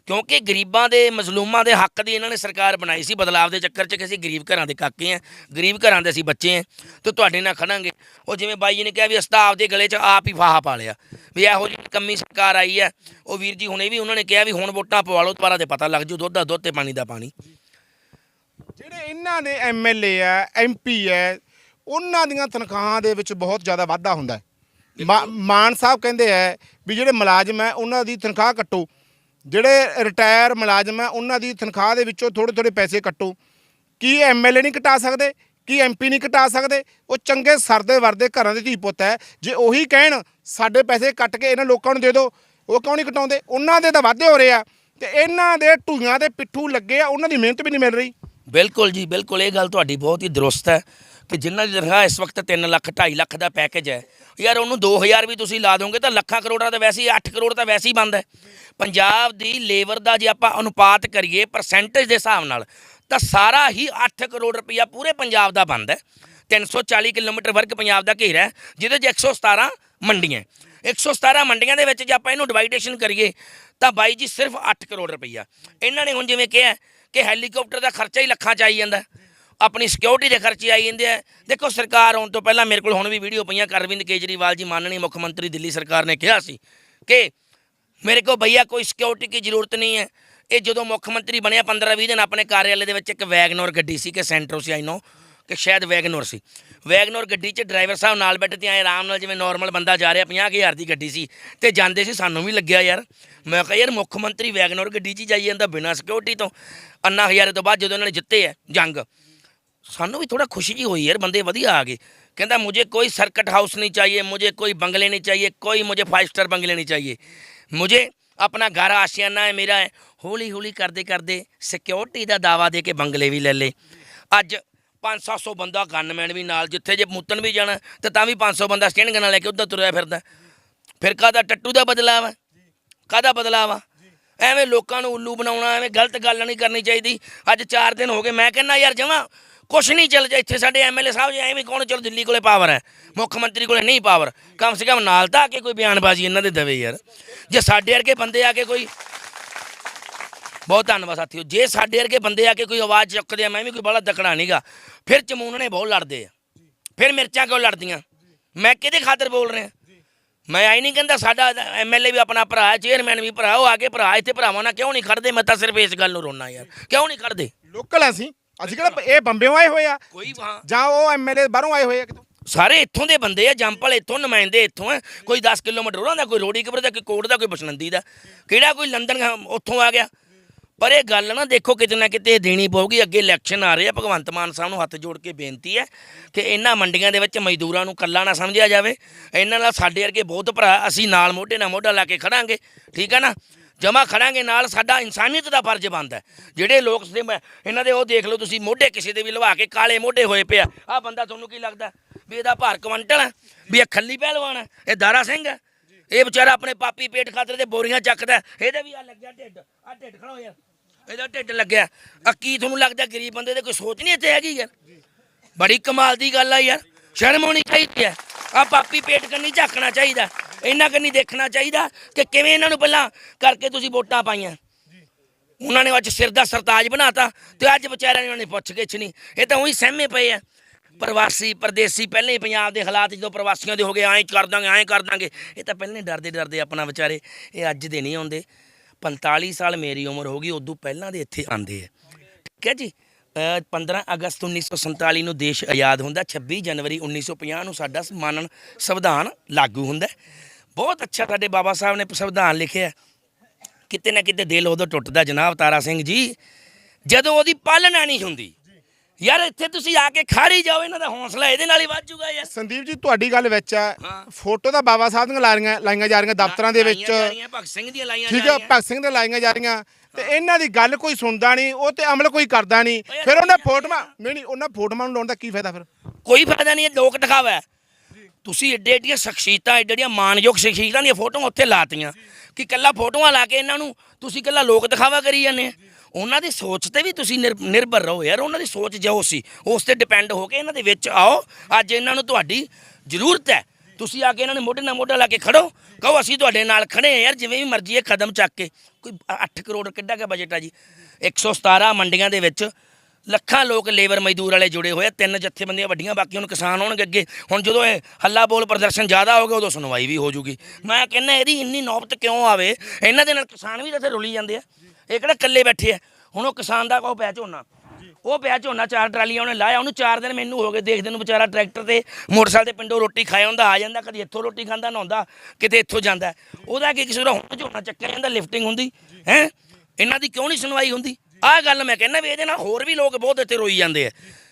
ਕਿਉਂਕਿ ਗਰੀਬਾਂ ਦੇ, ਮਜ਼ਲੂਮਾਂ ਦੇ ਹੱਕ ਦੀ ਇਹਨਾਂ ਨੇ ਸਰਕਾਰ ਬਣਾਈ ਸੀ ਬਦਲਾਵ ਦੇ ਚੱਕਰ 'ਚ ਕਿ ਅਸੀਂ ਗਰੀਬ ਘਰਾਂ ਦੇ ਕਾਕੇ ਆ, ਗਰੀਬ ਘਰਾਂ ਦੇ ਅਸੀਂ ਬੱਚੇ ਆ ਤੇ ਤੁਹਾਡੇ ਨਾਲ ਖੜਾਂਗੇ। ਉਹ ਜਿਵੇਂ ਬਾਈ ਜੀ ਨੇ ਕਿਹਾ ਵੀ ਅਸਤਾਵ ਦੇ ਗਲੇ 'ਚ ਆਪ ਹੀ ਫਾਹਾ ਪਾ ਲਿਆ। ਵੀ ਇਹੋ ਜਿਹੀ ਕੰਮੀ ਸਰਕਾਰ ਆਈ ਹੈ। ਉਹ ਵੀਰ ਜੀ ਹੁਣੇ ਵੀ ਉਹਨਾਂ ਨੇ ਕਿਹਾ ਵੀ ਹੁਣ ਵੋਟਾਂ ਪਵਾ ਲਓ, ਦੁਬਾਰਾ ਤੇ ਪਤਾ ਲੱਗ ਜੂ, ਦੁੱਧ ਦਾ ਦੁੱਧ ਤੇ ਪਾਣੀ ਦਾ ਪਾਣੀ। ਜਿਹੜੇ ਇਹਨਾਂ ਦੇ ਐਮਐਲਏ ਆ ਐਮਪੀ ਹੈ ਉਹਨਾਂ ਦੀਆਂ ਤਨਖਾਹਾਂ ਦੇ ਵਿੱਚ ਬਹੁਤ ਜ਼ਿਆਦਾ ਵਾਧਾ ਹੁੰਦਾ ਹੈ। ਮਾ- ਮਾਨ ਸਾਹਿਬ ਕਹਿੰਦੇ ਆ ਵੀ ਜਿਹੜੇ ਮੁਲਾਜ਼ਮ ਹੈ ਉਹਨਾਂ ਦੀ ਤਨਖਾਹ ਕੱਟੋ। ਜਿਹੜੇ ਰਿਟਾਇਰ ਮੁਲਾਜ਼ਮ ਹੈ ਉਹਨਾਂ ਦੀ ਤਨਖਾਹ ਦੇ ਵਿੱਚੋਂ ਥੋੜੇ ਥੋੜੇ ਪੈਸੇ ਕੱਟੋ। ਕੀ ਐਮਐਲਏ ਨਹੀਂ ਘਟਾ ਸਕਦੇ? ਕੀ ਐਮਪੀ ਨਹੀਂ ਘਟਾ ਸਕਦੇ? ਉਹ ਚੰਗੇ ਸਰਦੇ ਵਰਦੇ ਘਰਾਂ ਦੇ ਧੀ ਪੁੱਤ ਹੈ। ਜੇ ਉਹੀ ਕਹਿਣ ਸਾਡੇ ਪੈਸੇ ਕੱਟ ਕੇ ਇਹਨਾਂ ਲੋਕਾਂ ਨੂੰ ਦੇ ਦਿਓ ਉਹ ਕਿਉਂ ਨਹੀਂ ਘਟਾਉਂਦੇ ਉਹਨਾਂ ਦੇ ਤਾਂ ਵਾਧੇ ਹੋ ਰਹੇ ਆ। ਤੇ ਇਹਨਾਂ ਦੇ ਢੂਈਆਂ ਦੇ ਪਿੱਠੂ ਲੱਗੇ ਆ ਉਹਨਾਂ ਦੀ ਮਿਹਨਤ ਵੀ ਨਹੀਂ ਮਿਲ ਰਹੀ। ਬਿਲਕੁਲ ਜੀ, ਬਿਲਕੁਲ। ਇਹ ਗੱਲ ਤੁਹਾਡੀ ਬਹੁਤ ਹੀ ਦਰੁਸਤ ਹੈ ਕਿ ਜਿਨ੍ਹਾਂ ਦੀ ਤਨਖਾਹ ਇਸ ਵਕਤ 3 ਲੱਖ 2.5 ਲੱਖ ਦਾ ਪੈਕੇਜ ਹੈ। ਯਾਰ ਉਹਨੂੰ 2000 ਵੀ ਤੁਸੀਂ ਲਾ ਦੋਗੇ ਤਾਂ ਲੱਖਾਂ ਕਰੋੜਾਂ ਤਾਂ ਵੈਸੇ ਹੀ 8 ਕਰੋੜ ਤਾਂ ਵੈਸੇ ਹੀ ਬੰਦ ਹੈ। ਪੰਜਾਬ ਦੀ ਲੇਬਰ ਦਾ ਜੇ ਆਪਾਂ ਅਨੁਪਾਤ ਕਰੀਏ ਪਰਸੈਂਟੇਜ ਦੇ ਹਿਸਾਬ ਨਾਲ ਤਾਂ ਸਾਰਾ ਹੀ 8 ਕਰੋੜ ਰੁਪਈਆ ਪੂਰੇ ਪੰਜਾਬ ਦਾ ਬੰਦ ਹੈ। 340 ਕਿਲੋਮੀਟਰ ਵਰਗ ਪੰਜਾਬ ਦਾ ਘੇਰਾ ਜਿਹਦੇ 'ਚ 117 ਮੰਡੀਆਂ 117 ਮੰਡੀਆਂ ਦੇ ਵਿੱਚ ਜੇ ਆਪਾਂ ਇਹਨੂੰ ਡਿਵਾਈਡੇਸ਼ਨ ਕਰੀਏ ਤਾਂ ਬਾਈ ਜੀ ਸਿਰਫ 8 ਕਰੋੜ ਰੁਪਈਆ। ਇਹਨਾਂ ਨੇ ਹੁਣ ਜਿਵੇਂ ਕਿਹਾ ਕਿ ਹੈਲੀਕਾਪਟਰ ਦਾ ਖਰਚਾ ਹੀ ਲੱਖਾਂ ਚ ਆਈ ਜਾਂਦਾ। ਆਪਣੀ ਸਿਕਿਉਰਿਟੀ ਦੇ ਖਰਚੇ ਆਈ ਜਾਂਦੇ ਆ। ਦੇਖੋ, ਸਰਕਾਰ ਆਉਣ ਤੋਂ ਪਹਿਲਾਂ ਮੇਰੇ ਕੋਲ ਹੁਣ ਵੀ ਵੀਡੀਓ ਪਈਆਂ। ਕਰ ਅਰਵਿੰਦ ਕੇਜਰੀਵਾਲ ਜੀ ਮਾਨਣੀ ਮੁੱਖ ਮੰਤਰੀ ਦਿੱਲੀ ਸਰਕਾਰ ਨੇ ਕਿਹਾ ਸੀ ਕਿ ਮੇਰੇ ਕੋਲ ਭਈਆ ਕੋਈ ਸਿਕਿਉਰਿਟੀ ਦੀ ਜ਼ਰੂਰਤ ਨਹੀਂ ਹੈ। ਇਹ ਜਦੋਂ ਮੁੱਖ ਮੰਤਰੀ ਬਣਿਆ 15-20 ਦਿਨ, ਆਪਣੇ ਕਾਰਿਆਲੇ ਦੇ ਵਿੱਚ ਇੱਕ ਵੈਗਨੋਰ ਗੱਡੀ ਸੀ ਕਿ ਸੈਂਟਰੋ ਸੀ ਆਈ ਨੋ ਕਿ ਸ਼ਾਇਦ ਵੈਗਨੋਰ ਸੀ। ਵੈਗਨਰ ਗੱਡੀ 'ਚ ਡਰਾਈਵਰ ਸਾਹਿਬ ਨਾਲ ਬੈਠੇ ਤੇ ਐ ਆਰਾਮ ਨਾਲ ਜਿਵੇਂ ਨਾਰਮਲ ਬੰਦਾ ਜਾ ਰਿਹਾ 50000 ਦੀ ਗੱਡੀ ਸੀ ਤੇ ਜਾਂਦੇ ਸੀ, ਸਾਨੂੰ ਵੀ ਲੱਗਿਆ ਯਾਰ। ਮੈਂ ਕਿਹਾ, ਯਾਰ ਮੁੱਖ ਮੰਤਰੀ ਵੈਗਨਰ ਗੱਡੀ 'ਚ ਹੀ ਜਾਈ ਜਾਂਦਾ ਬਿਨਾਂ ਸਿਕਿਉਰਿਟੀ ਤੋਂ। ਅੰਨਾ ਹਜ਼ਾਰ ਤੋਂ ਬਾਅਦ ਜਦੋਂ ਉਹਨਾਂ ਨੇ ਜਿੱਤੇ ਹੈ ਜੰਗ, ਸਾਨੂੰ ਵੀ ਥੋੜਾ ਖੁਸ਼ੀ ਜੀ ਹੋਈ ਯਾਰ, ਬੰਦੇ ਵਧੀਆ ਆ ਗਏ। ਕਹਿੰਦਾ, ਮੁਝੇ ਕੋਈ ਸਰਕਟ ਹਾਊਸ ਨਹੀਂ ਚਾਹੀਏ, ਮੁਝੇ ਕੋਈ ਬੰਗਲੇ ਨਹੀਂ ਚਾਹੀਏ, ਕੋਈ ਮੁਝੇ ਫਾਈਵ ਸਟਾਰ ਬੰਗਲੇ ਨਹੀਂ ਚਾਹੀਏ। ਮੁਝੇ ਆਪਣਾ ਘਰ ਆਸ਼ਿਆਨਾ ਹੈ, ਮੇਰਾ ਹੈ। ਹੌਲੀ ਹੌਲੀ ਕਰਦੇ ਕਰਦੇ ਸਿਕਿਉਰਿਟੀ ਦਾ ਦਾਵਾ ਦੇ ਕੇ ਬੰਗਲੇ ਵੀ ਲੈ ਲੇ ਅੱਜ 5-700 ਬੰਦਾ ਗਨਮੈਨ ਵੀ ਨਾਲ, ਜਿੱਥੇ ਜੇ ਮੂਤਨ ਵੀ ਜਾਣਾ, ਤੇ ਤਾਂ ਵੀ 500 ਬੰਦਾ ਸਟੈਂਡ ਗਨਾਂ ਲੈ ਕੇ ਉੱਧਰ ਤੁਰਿਆ ਫਿਰਦਾ। ਫਿਰ ਕਾਹਦਾ ਟੱਟੂ ਦਾ ਬਦਲਾਵਾ ਕਾਹਦਾ ਬਦਲਾਵ ਆ ਐਵੇਂ ਲੋਕਾਂ ਨੂੰ ਉੱਲੂ ਬਣਾਉਣਾ, ਐਵੇਂ ਗਲਤ ਗੱਲ ਨਹੀਂ ਕਰਨੀ ਚਾਹੀਦੀ। ਅੱਜ 4 ਦਿਨ ਹੋ ਗਏ, ਮੈਂ ਕਹਿੰਦਾ, ਯਾਰ ਜਮਾ, ਕੁਛ ਨਹੀਂ ਚੱਲ ਜਾ ਇੱਥੇ ਸਾਡੇ ਐਮਐਲਏ ਸਾਹਿਬ ਜੀ, ਐਵੇਂ ਕੌਣ ਚਲੋ, ਦਿੱਲੀ ਕੋਲੇ ਪਾਵਰ ਹੈ, ਮੁੱਖ ਮੰਤਰੀ ਕੋਲੇ ਨਹੀਂ ਪਾਵਰ ਕਮ ਸੇ ਕਮ ਨਾਲ ਤਾਂ ਆ ਕੇ ਕੋਈ ਬਿਆਨਬਾਜ਼ੀ ਇਹਨਾਂ ਦੇ ਦੇਵੇ ਯਾਰ। ਜੇ ਸਾਡੇ ਵਰਗੇ ਬੰਦੇ ਆ ਕੇ ਕੋਈ ਬਹੁਤ ਧੰਨਵਾਦ ਸਾਥੀਓ, ਜੇ ਸਾਡੇ ਵਰਗੇ ਬੰਦੇ ਆ ਕੇ ਕੋਈ ਆਵਾਜ਼ ਚੁੱਕਦੇ ਆ, ਮੈਂ ਵੀ ਕੋਈ ਬੜਾ ਦਕੜਾ ਨਹੀਂਗਾ ਫਿਰ ਚਮੂਨਣੇ ਬਹੁਤ ਲੜਦੇ ਆ। ਫਿਰ ਮਿਰਚਾਂ ਕਿਉਂ ਲੜਦੀਆਂ? ਮੈਂ ਕਿਹਦੇ ਖਾਤਰ ਬੋਲ ਰਿਹਾ? ਮੈਂ ਆਈ ਨਹੀਂ ਕਹਿੰਦਾ ਸਾਡਾ ਐਮਐਲਏ ਵੀ ਆਪਣਾ ਭਰਾ ਹੈ ਚੇਅਰਮੈਨ ਵੀ ਭਰਾ ਉਹ ਆ ਕੇ ਭਰਾ ਇੱਥੇ ਭਰਾਵਾਂ ਨਾਲ ਕਿਉਂ ਨਹੀਂ ਖੜਦੇ? ਮੈਂ ਤਾਂ ਸਿਰਫ ਇਸ ਗੱਲ ਨੂੰ ਰੋਣਾ ਯਾਰ। ਕਿਉਂ ਨਹੀਂ ਖੜਦੇ? ਲੋਕਲ ਅਸੀਂ। ਅਸੀਂ ਕਿਹੜਾ ਇਹ ਬੰਬਿਓਂ ਆਏ ਹੋਏ ਆ। ਕੋਈ ਵਾਂ ਜਾਂ ਉਹ ਐਮਐਲਏ ਬਾਹਰੋਂ ਆਏ ਹੋਏ ਆ ਕਿਤੋਂ? ਸਾਰੇ ਇੱਥੋਂ ਦੇ ਬੰਦੇ ਆ ਜੰਪਲ ਇੱਥੋਂ ਨੁਮਾਇੰਦੇ ਇੱਥੋਂ ਆ। ਕੋਈ 10 ਕਿਲੋਮੀਟਰ ਉਹਨਾਂ ਦਾ ਕੋਈ ਰੋੜੀ ਕਬਰ ਦਾ ਕੋਈ ਕੋਟ ਦਾ ਕੋਈ ਬਸਨੰਦੀ ਦਾ। ਕਿਹੜਾ ਕੋਈ ਲੰਡਨ ਉੱਥੋਂ ਆ ਗਿਆ? ਪਰ ਇਹ ਗੱਲ ਨਾ ਦੇਖੋ ਕਿਤੇ ਨਾ ਕਿਤੇ ਦੇਣੀ ਪਊਗੀ, ਅੱਗੇ ਇਲੈਕਸ਼ਨ ਆ ਰਹੇ ਆ, ਭਗਵੰਤ ਮਾਨ ਸਾਹਿਬ ਨੂੰ ਹੱਥ ਜੋੜ ਕੇ ਬੇਨਤੀ ਹੈ ਕਿ ਇਹਨਾਂ ਮੰਡੀਆਂ ਦੇ ਵਿੱਚ ਮਜ਼ਦੂਰਾਂ ਨੂੰ ਕੱਲਾ ਨਾ ਸਮਝਿਆ ਜਾਵੇ। ਇਹਨਾਂ ਨਾਲ ਸਾਡੇ ਵਰਗੇ ਬਹੁਤ ਭਰਾ, ਅਸੀਂ ਨਾਲ ਮੋਢੇ ਨਾਲ ਮੋਢਾ ਲਾ ਕੇ ਖੜਾਂਗੇ, ਠੀਕ ਹੈ ਨਾ? ਜਮਾ ਖੜਾਂਗੇ ਨਾਲ, ਸਾਡਾ ਇਨਸਾਨੀਅਤ ਦਾ ਫਰਜ਼ ਬਣਦਾ ਜਿਹੜੇ ਲੋਕ ਇਹਨਾਂ ਦੇ ਉਹ ਦੇਖ ਲਓ ਤੁਸੀਂ, ਮੋਢੇ ਕਿਸੇ ਦੇ ਵੀ ਲਵਾ ਕੇ ਕਾਲੇ ਮੋਢੇ ਹੋਏ ਪਿਆ। ਆ ਬੰਦਾ ਤੁਹਾਨੂੰ ਕੀ ਲੱਗਦਾ? ਵੀ ਇਹਦਾ ਭਾਰ ਕੁਇੰਟਲ ਹੈ, ਵੀ ਇਹ ਖੱਲੀ ਪਹਿਲਵਾਨ ਹੈ, ਇਹ ਦਾਰਾ ਸਿੰਘ ਹੈ? ਇਹ ਵਿਚਾਰਾ ਆਪਣੇ ਪਾਪੀ ਪੇਟ ਖਾਤਰ ਦੇ ਬੋਰੀਆਂ ਚੱਕਦਾ ਇਹਦੇ ਵੀ ਆ ਲੱਗਿਆ ਢਿੱਡ, ਆ ਢਿੱਡ ਖੜਾ ਹੋਇਆ। ਇਹਦਾ ਢਿੱਡ ਲੱਗਿਆ। ਆ ਕੀ ਤੁਹਾਨੂੰ ਲੱਗਦਾ ਗਰੀਬ ਬੰਦੇ ਦੇ ਕੋਈ ਸੋਚ ਨਹੀਂ ਇੱਥੇ ਹੈਗੀ ਯਾਰ? ਬੜੀ ਕਮਾਲ ਦੀ ਗੱਲ ਆ ਯਾਰ। ਸ਼ਰਮ ਹੋਣੀ ਚਾਹੀਦੀ ਹੈ। ਆ ਪਾਪੀ ਪੇਟ ਕੰਨੀ ਝਾਕਣਾ ਚਾਹੀਦਾ ਇਹਨਾਂ ਕੰਨੀ ਦੇਖਣਾ ਚਾਹੀਦਾ ਕਿ ਕਿਵੇਂ ਇਹਨਾਂ ਨੂੰ ਪਹਿਲਾਂ ਕਰਕੇ ਤੁਸੀਂ ਵੋਟਾਂ ਪਾਈਆਂ। ਉਹਨਾਂ ਨੇ ਅੱਜ ਸਿਰ ਦਾ ਸਰਤਾਜ ਬਣਾਤਾ ਤੇ ਅੱਜ ਵਿਚਾਰਿਆਂ ਨੇ ਉਹਨਾਂ ਨੇ ਪੁੱਛ ਗਿੱਛ ਨਹੀਂ। ਇਹ ਤਾਂ ਉਹੀ ਸਹਿਮੇ ਪਏ ਆ। ਪ੍ਰਵਾਸੀ ਪਰਦੇਸੀ ਪਹਿਲੇ ਹੀ ਪੰਜਾਬ ਦੇ ਹਾਲਾਤ ਜਦੋਂ ਪ੍ਰਵਾਸੀਆਂ ਦੇ ਹੋ ਗਏ ਐਂ ਕਰ ਦਾਂਗੇ ਐਂ ਕਰ ਦਾਂਗੇ। ਇਹ ਤਾਂ ਪਹਿਲੇ ਡਰਦੇ ਡਰਦੇ ਆਪਣਾ ਵਿਚਾਰੇ ਇਹ ਅੱਜ ਦੇ ਨਹੀਂ ਆਉਂਦੇ। 45 ਸਾਲ ਮੇਰੀ ਉਮਰ ਹੋ ਗਈ ਉਦੋਂ ਪਹਿਲਾਂ ਦੇ ਇੱਥੇ ਆਂਦੇ ਆ। ਠੀਕ ਹੈ ਜੀ? ਅ, 15 ਅਗਸਤ 1947 ਨੂੰ ਦੇਸ਼ ਆਜ਼ਾਦ ਹੁੰਦਾ 26 ਜਨਵਰੀ 1950 ਨੂੰ ਸਾਡਾ ਮਾਨਨ ਸੰਵਿਧਾਨ ਲਾਗੂ ਹੁੰਦਾ। ਬਹੁਤ ਅੱਛਾ ਸਾਡੇ ਬਾਬਾ ਸਾਹਿਬ ਨੇ ਸੰਵਿਧਾਨ ਲਿਖਿਆ। ਕਿਤੇ ਨਾ ਕਿਤੇ ਦਿਲ ਉਦੋਂ ਟੁੱਟਦਾ ਜਨਾਬ ਤਾਰਾ ਸਿੰਘ ਜੀ ਜਦੋਂ ਉਹਦੀ ਪਾਲਣਾ ਨਹੀਂ ਹੁੰਦੀ। ਯਾਰ ਇੱਥੇ ਤੁਸੀਂ ਆ ਕੇ ਖਾਰੀ ਜਾਓ ਇਹਨਾਂ ਦਾ ਹੌਸਲਾ ਇਹਦੇ ਨਾਲ ਹੀ ਵੱਧ ਜੂਗਾ ਯਾਰ। ਸੰਦੀਪ ਜੀ ਤੁਹਾਡੀ ਗੱਲ ਵਿੱਚ ਹੈ। ਹਾਂ। ਫੋਟੋ ਤਾਂ ਬਾਬਾ ਸਾਹਿਬ ਦੀਆਂ ਲਾਈਆਂ ਲਾਈਆਂ ਜਾ ਰਹੀਆਂ ਦਫ਼ਤਰਾਂ ਦੇ ਵਿੱਚ। ਲਾਈਆਂ ਜਾ ਰਹੀਆਂ, ਭਗਤ ਸਿੰਘ ਦੀਆਂ ਲਾਈਆਂ ਠੀਕ ਹੈ। ਭਗਤ ਸਿੰਘ ਦੇ ਲਾਈਆਂ ਜਾ ਰਹੀਆਂ। ਤੇ ਇਹਨਾਂ ਦੀ ਗੱਲ ਕੋਈ ਸੁਣਦਾ ਨਹੀਂ ਉਹ ਤੇ ਅਮਲ ਕੋਈ ਕਰਦਾ ਨਹੀਂ। ਯਾਰ ਫਿਰ ਉਹਨਾਂ ਫੋਟੋਆਂ ਨਹੀਂ। ਨਹੀਂ ਉਹਨਾਂ ਫੋਟੋਆਂ ਨੂੰ ਲਾਉਣ ਦਾ ਕੀ ਫਾਇਦਾ ਫਿਰ? ਕੋਈ ਫਾਇਦਾ ਨਹੀਂ ਇਹ ਲੋਕ ਦਿਖਾਵਾ। ਹੈ। ਤੁਸੀਂ ਏਡੇ ਏਡੀਆਂ ਸ਼ਖਸੀਅਤਾਂ ਏਡੇ ਏਡੀਆਂ ਮਾਨਯੋਗ ਸ਼ਖਸੀਅਤਾਂ ਦੀਆਂ ਫੋਟੋਆਂ ਉੱਥੇ ਲਾਤੀਆਂ ਕਿ ਕੱਲਾ ਫੋਟੋਆਂ ਲਾ ਕੇ ਇਹਨਾਂ ਨੂੰ ਤੁਸੀਂ ਕੱਲਾ ਲੋਕ ਦਿਖਾਵਾ ਕਰੀ ਜਾਂਦੇ ਆ। ਉਹਨਾਂ ਦੀ ਸੋਚ ਤੇ ਵੀ ਤੁਸੀਂ ਨਿਰ- ਨਿਰਭਰ ਰਹੋ ਯਾਰ, ਉਹਨਾਂ ਦੀ ਸੋਚ ਜੋ ਸੀ, ਉਸ ਤੇ ਡਿਪੈਂਡ ਹੋ ਕੇ ਇਹਨਾਂ ਦੇ ਵਿੱਚ ਆਓ। ਅੱਜ ਇਹਨਾਂ ਨੂੰ ਤੁਹਾਡੀ ਜ਼ਰੂਰਤ ਹੈ। ਤੁਸੀਂ ਆ ਕੇ ਇਹਨਾਂ ਨੇ ਮੋਢੇ ਨਾਲ ਮੋਢਾ ਲਾ ਕੇ ਖੜੋ। ਕਹੋ, ਅਸੀਂ ਤੁਹਾਡੇ ਨਾਲ ਖੜੇ ਆ ਯਾਰ, ਜਿਵੇਂ ਵੀ ਮਰਜ਼ੀ ਹੈ, ਕਦਮ ਚੱਕ ਕੇ। ਕੋਈ 8 ਕਰੋੜ ਕਿੱਡਾ ਕੁ ਬਜਟ ਆ ਜੀ। 117 ਮੰਡੀਆਂ ਦੇ ਵਿੱਚ ਲੱਖਾਂ ਲੋਕ ਲੇਬਰ ਮਜ਼ਦੂਰ ਵਾਲੇ ਜੁੜੇ ਹੋਏ ਆ। ਤਿੰਨ ਜਥੇਬੰਦੀਆਂ ਵੱਡੀਆਂ ਬਾਕੀ ਹੁਣ ਕਿਸਾਨ ਹੋਣਗੇ ਅੱਗੇ। ਹੁਣ ਜਦੋਂ ਇਹ ਹੱਲਾ ਬੋਲ ਪ੍ਰਦਰਸ਼ਨ ਜ਼ਿਆਦਾ ਹੋ ਗਿਆ, ਉਦੋਂ ਸੁਣਵਾਈ ਵੀ ਹੋ ਜੂਗੀ। ਮੈਂ ਕਹਿੰਦਾ ਇਹਦੀ ਇੰਨੀ ਨੌਬਤ ਕਿਉਂ ਆਵੇ? ਇਹਨਾਂ ਦੇ ਨਾਲ ਕਿਸਾਨ ਵੀ ਤਾਂ ਰੁਲੀ ਜਾਂਦੇ ਆ। ਇਹ ਕਿਹੜਾ ਇਕੱਲੇ ਬੈਠੇ ਆ? ਹੁਣ ਉਹ ਕਿਸਾਨ ਦਾ ਕੋ ਪਿਆ ਝੋਨਾ। ਉਹ ਪਿਆ ਝੋਨਾ ਚਾਰ ਟਰਾਲੀਆਂ ਉਹਨੇ ਲਾਇਆ ਉਹਨੂੰ ਚਾਰ ਦਿਨ ਮੈਨੂੰ ਹੋ ਗਏ ਦੇਖਦੇ ਨੂੰ ਵਿਚਾਰਾ ਟਰੈਕਟਰ ਤੇ ਮੋਟਰਸਾਈਕਲ ਤੇ ਪਿੰਡੋਂ ਰੋਟੀ ਖਾਇਆ ਹੁੰਦਾ ਆ ਜਾਂਦਾ ਕਦੀ ਇੱਥੋਂ ਰੋਟੀ ਖਾਂਦਾ ਨਹਾਉਂਦਾ ਕਿਤੇ ਇੱਥੋਂ ਜਾਂਦਾ। ਉਹਦਾ ਕੀ ਕਿਸੇ ਦਾ ਹੁਣ ਝੋਨਾ ਚੱਕਿਆ ਜਾਂਦਾ ਲਿਫਟਿੰਗ ਹੁੰਦੀ ਹੈ? ਇਹਨਾਂ ਦੀ ਕਿਉਂ ਨਹੀਂ ਸੁਣਵਾਈ ਹੁੰਦੀ? ਆਹ ਗੱਲ ਮੈਂ ਕਹਿੰਦਾ ਵੀ ਇਹਦੇ ਨਾਲ ਹੋਰ ਵੀ ਲੋਕ ਬਹੁਤ ਇੱਥੇ ਰੋਈ ਜਾਂਦੇ ਆ।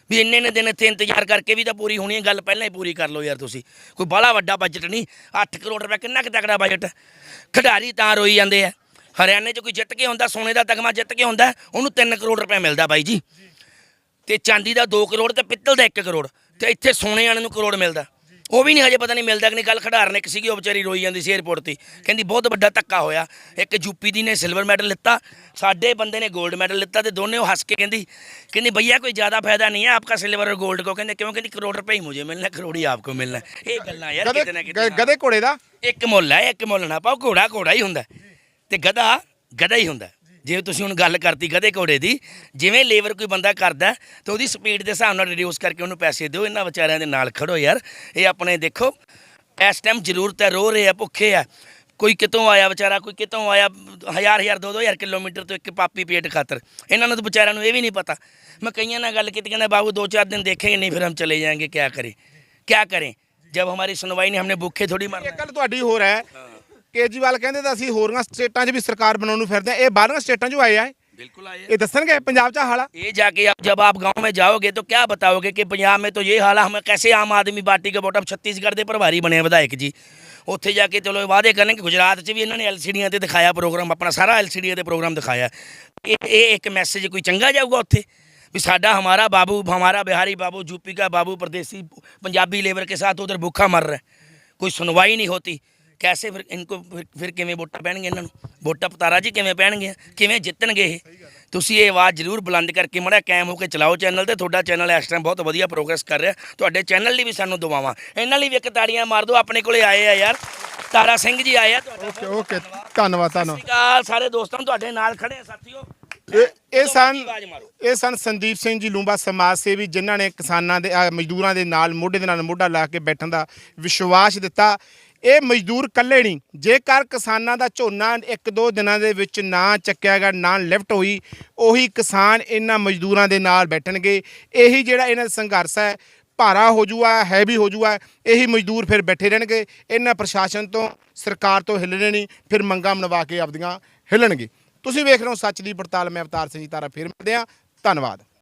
ਵੀ ਇੰਨੇ ਨੇ ਦਿਨ ਇੱਥੇ ਇੰਤਜ਼ਾਰ ਕਰਕੇ ਵੀ ਤਾਂ ਪੂਰੀ ਹੋਣੀ ਹੈ ਗੱਲ ਪਹਿਲਾਂ ਹੀ ਪੂਰੀ ਕਰ ਲਓ ਯਾਰ ਤੁਸੀਂ। ਕੋਈ ਬਾਹਲਾ ਵੱਡਾ ਬਜਟ ਨਹੀਂ 8 ਕਰੋੜ ਰੁਪਏ ਕਿੰਨਾ ਕੁ ਤਕੜਾ ਬਜਟ ਖਿਡਾਰੀ ਤਾਂ ਰੋਈ ਜਾਂਦੇ ਆ। ਹਰਿਆਣੇ 'ਚ ਕੋਈ ਜਿੱਤ ਕੇ ਹੁੰਦਾ ਸੋਨੇ ਦਾ ਤਗਮਾ ਜਿੱਤ ਕੇ ਹੁੰਦਾ ਉਹਨੂੰ 3 ਕਰੋੜ ਰੁਪਏ ਮਿਲਦਾ ਬਾਈ ਜੀ। ਤੇ ਚਾਂਦੀ ਦਾ 2 ਕਰੋੜ ਤੇ ਪਿੱਤਲ ਦਾ 1 ਕਰੋੜ ਤੇ ਇੱਥੇ ਸੋਨੇ ਵਾਲੇ ਨੂੰ ਕਰੋੜ ਮਿਲਦਾ। ਉਹ ਵੀ ਨਹੀਂ ਹਜੇ ਪਤਾ ਨਹੀਂ ਮਿਲਦਾ ਕਿ ਨਹੀਂ ਕੱਲ ਖਿਡਾਰਨ ਇੱਕ ਸੀਗੀ ਉਹ ਵਿਚਾਰੀ ਰੋਈ ਜਾਂਦੀ ਸੀ 에어ਪੋਰਟ ਤੇ। ਕਹਿੰਦੀ ਬਹੁਤ ਵੱਡਾ ਧੱਕਾ ਹੋਇਆ। ਇੱਕ ਯੂਪੀ ਦੀ ਨੇ ਸਿਲਵਰ ਮੈਡਲ ਲਿੱਤਾ ਸਾਡੇ ਬੰਦੇ ਨੇ 골ਡ ਮੈਡਲ ਲਿੱਤਾ ਤੇ ਦੋਨੇ ਉਹ ਹੱਸ ਕੇ ਕਹਿੰਦੀ ਕਹਿੰਦੀ ਭਈਆ ਕੋਈ ਜ਼ਿਆਦਾ ਫਾਇਦਾ ਨਹੀਂ ਹੈ ਆਪਕਾ ਸਿਲਵਰ ਔਰ 골ਡ ਕੋ? ਕਹਿੰਦੇ ਕਿਉਂ? ਕਹਿੰਦੀ ਕਰੋੜ ਰੁਪਏ ਹੀ ਮੁਝੇ ਮਿਲਣਾ ਕਰੋੜ ਹੀ ਆਪਕੋ ਮਿਲਣਾ। ਇਹ ਗੱਲਾਂ ਯਾਰ ਕਿਤੇ ਨਾ ਕਿਤੇ ਗਦੇ ਘੋੜੇ ਦਾ? ਇੱਕ ਮੁੱਲ ਹੈ ਇੱਕ ਮੁੱਲ ਨਾ ਪਾਓ ਘੋੜਾ ਘੋੜਾ ਹੀ ਹੁੰਦਾ। ਤੇ ਗਧਾ ਗਧਾ ਹੀ ਹੁੰਦਾ ਜਿਵੇਂ ਤੁਸੀਂ ਹੁਣ ਗੱਲ ਕਰਤੀ ਗਧੇ ਘੋੜੇ ਦੀ ਜਿਵੇਂ ਲੇਬਰ ਕੋਈ ਬੰਦਾ ਕਰਦਾ ਹੈ, ਤੇ ਉਹਦੀ ਸਪੀਡ ਦੇ ਹਿਸਾਬ ਨਾਲ ਰਿਡਿਊਸ ਕਰਕੇ ਉਹਨੂੰ ਪੈਸੇ ਦਿਓ ਇਹਨਾਂ ਵਿਚਾਰਿਆਂ ਦੇ ਨਾਲ ਖੜੋ ਯਾਰ ਇਹ ਆਪਣੇ ਦੇਖੋ ਇਸ ਟਾਈਮ ਜ਼ਰੂਰਤ ਹੈ ਰੋ ਰਹੇ ਆ ਭੁੱਖੇ ਆ ਕੋਈ ਕਿਤੋਂ ਆਇਆ ਵਿਚਾਰਾ ਕੋਈ ਕਿਤੋਂ ਆਇਆ ਹਜ਼ਾਰ ਹਜ਼ਾਰ ਦੋ ਦੋ ਹਜ਼ਾਰ ਕਿਲੋਮੀਟਰ ਤੋਂ ਇੱਕ ਪਾਪੀ ਪੇਟ ਖਾਤਰ ਇਹਨਾਂ ਨੂੰ ਤਾਂ ਵਿਚਾਰਿਆਂ ਨੂੰ ਇਹ ਵੀ ਨਹੀਂ ਪਤਾ ਮੈਂ ਕਈਆਂ ਨਾਲ ਗੱਲ ਕੀਤੀ ਕਹਿੰਦਾ ਬਾਬੂ ਦੋ ਚਾਰ ਦਿਨ देखेंगे नहीं फिर हम चले जाएंगे क्या करें क्या करें जब हमारी सुनवाई नहीं हमने भूखे थोड़ी मरना ਇਹ ਗੱਲ ਤੁਹਾਡੀ ਹੋਰ ਹੈ ਕੇਜਰੀਵਾਲ ਕਹਿੰਦੇ ਤਾਂ ਅਸੀਂ ਹੋਰੀਆਂ ਸਟੇਟਾਂ 'ਚ ਵੀ ਸਰਕਾਰ ਬਣਾਉਣ ਨੂੰ ਫਿਰਦੇ ਆ ਇਹ ਬਾਹਰਲੀਆਂ ਸਟੇਟਾਂ 'ਚੋਂ ਆਏ ਆ ਇਹ। बिल्कुल आए ਇਹ ਦੱਸਣਗੇ ਪੰਜਾਬ 'ਚ ਆਹ ਹਾਲ ਆ ये जाके आप जब आप गांव में जाओगे तो क्या बताओगे कि पंजाब में तो ये हाल है हमें कैसे आम आदमी पार्टी के वोट अब छत्तीसगढ़ ਦੇ ਪ੍ਰਭਾਰੀ ਬਣੇ ਆ ਵਿਧਾਇਕ ਜੀ ਉੱਥੇ ਜਾ ਕੇ ਚਲੋ ਵਾਅਦੇ ਕਰਨਗੇ ਗੁਜਰਾਤ 'ਚ ਵੀ ਇਹਨਾਂ ਨੇ ਐਲਸੀਡੀਆਂ ਤੇ ਦਿਖਾਇਆ ਪ੍ਰੋਗਰਾਮ ਆਪਣਾ ਸਾਰਾ ਐਲਸੀਡੀਆਂ ਤੇ ਪ੍ਰੋਗਰਾਮ ਦਿਖਾਇਆ ਇਹ ਇਹ ਇੱਕ ਮੈਸੇਜ ਕੋਈ ਚੰਗਾ ਜਾਊਗਾ ਉੱਥੇ ਵੀ ਸਾਡਾ ਹਮਾਰਾ ਬਾਬੂ हमारा बिहारी बाबू यूपी का बाबू परदेसी पंजाबी लेबर के साथ उधर भूखा मर रहा है कोई सुनवाई नहीं ਕੈਸੇ ਫਿਰ ਇਨਕੋ ਫਿਰ- ਫਿਰ ਕਿਵੇਂ ਵੋਟਾਂ ਪੈਣਗੇ ਇਹਨਾਂ ਨੂੰ? ਵੋਟਾਂ ਪਤਾਰਾ ਜੀ ਕਿਵੇਂ ਪੈਣਗੇ ਕਿਵੇਂ ਜਿੱਤਣਗੇ ਇਹ? ਤੁਸੀਂ ਇਹ ਆਵਾਜ਼ ਜ਼ਰੂਰ ਬੁਲੰਦ ਕਰਕੇ ਮੜਾ ਕਾਇਮ ਹੋ ਕੇ ਚਲਾਓ ਚੈਨਲ ਤੇ। ਤੁਹਾਡਾ ਚੈਨਲ ਇਸ ਟਾਈਮ ਬਹੁਤ ਵਧੀਆ ਪ੍ਰੋਗਰੈਸ ਕਰ ਰਿਹਾ। ਤੁਹਾਡੇ ਚੈਨਲ ਲਈ ਵੀ ਸਾਨੂੰ ਦੁਆਵਾਂ। ਇਹਨਾਂ ਲਈ ਵੀ ਇੱਕ ਤਾੜੀਆਂ ਮਾਰ ਦਿਓ। ਆਪਣੇ ਕੋਲੇ ਆਏ ਆ ਯਾਰ। ਤਾਰਾ ਸਿੰਘ ਜੀ ਆਏ ਆ ਤੁਹਾਡਾ। Okay okay. ਧੰਨਵਾਦ ਸਤਿ ਸ਼੍ਰੀ ਧੰਨਵਾਦ ਅਕਾਲ। ਸਾਰੇ ਦੋਸਤਾਂ ਨੂੰ ਤੁਹਾਡੇ ਨਾਲ ਖੜੇ ਆ ਸਾਥੀਓ। ਇਹ- ਸਨ ਇਹ ਸਨ ਸੰਦੀਪ ਸਿੰਘ ਜੀ ਲੂੰਬਾ ਸਮਾਜ ਸੇਵੀ ਜਿਨ੍ਹਾਂ ਨੇ ਕਿਸਾਨਾਂ ਦੇ ਅਹ ਮਜ਼ਦੂਰਾਂ ਦੇ ਨਾਲ ਮੋਢੇ ਦੇ ਨਾਲ ਮੋਢਾ ਲਾ ਕੇ ਬੈਠਣ ਦਾ ਵਿਸ਼ਵਾਸ ਦਿੱਤਾ। ਇਹ ਮਜ਼ਦੂਰ ਇਕੱਲੇ ਨਹੀਂ। ਜੇਕਰ ਕਿਸਾਨਾਂ ਦਾ ਝੋਨਾ ਇੱਕ ਦੋ ਦਿਨਾਂ ਦੇ ਵਿੱਚ ਨਾ ਚੱਕਿਆ ਗਿਆ, ਨਾ ਲਿਫਟ ਹੋਈ, ਉਹੀ ਕਿਸਾਨ ਇਹਨਾਂ ਮਜ਼ਦੂਰਾਂ ਦੇ ਨਾਲ ਬੈਠਣਗੇ। ਇਹੀ ਜਿਹੜਾ ਇਹਨਾਂ ਦਾ ਸੰਘਰਸ਼ ਹੈ, ਭਾਰਾ ਹੋ ਜੂਆ, ਹੈਵੀ ਹੋ ਜੂਆ, ਇਹੀ ਮਜ਼ਦੂਰ ਫਿਰ ਬੈਠੇ ਰਹਿਣਗੇ। ਇਹਨਾਂ ਪ੍ਰਸ਼ਾਸਨ ਤੋਂ, ਸਰਕਾਰ ਤੋਂ ਹਿੱਲਣੇ ਨਹੀਂ, ਫਿਰ ਮੰਗਾਂ ਮਨਵਾ ਕੇ ਆਪਦੀਆਂ ਹਿੱਲਣਗੇ। ਤੁਸੀਂ ਵੇਖ ਰਹੇ ਹੋ ਸੱਚ ਦੀ ਪੜਤਾਲ, ਮੈਂ ਅਵਤਾਰ ਸਿੰਘ ਜੀ ਤਾਰਾ ਫਿਰ ਮਿਲਦੇ ਆ ਧੰਨਵਾਦ।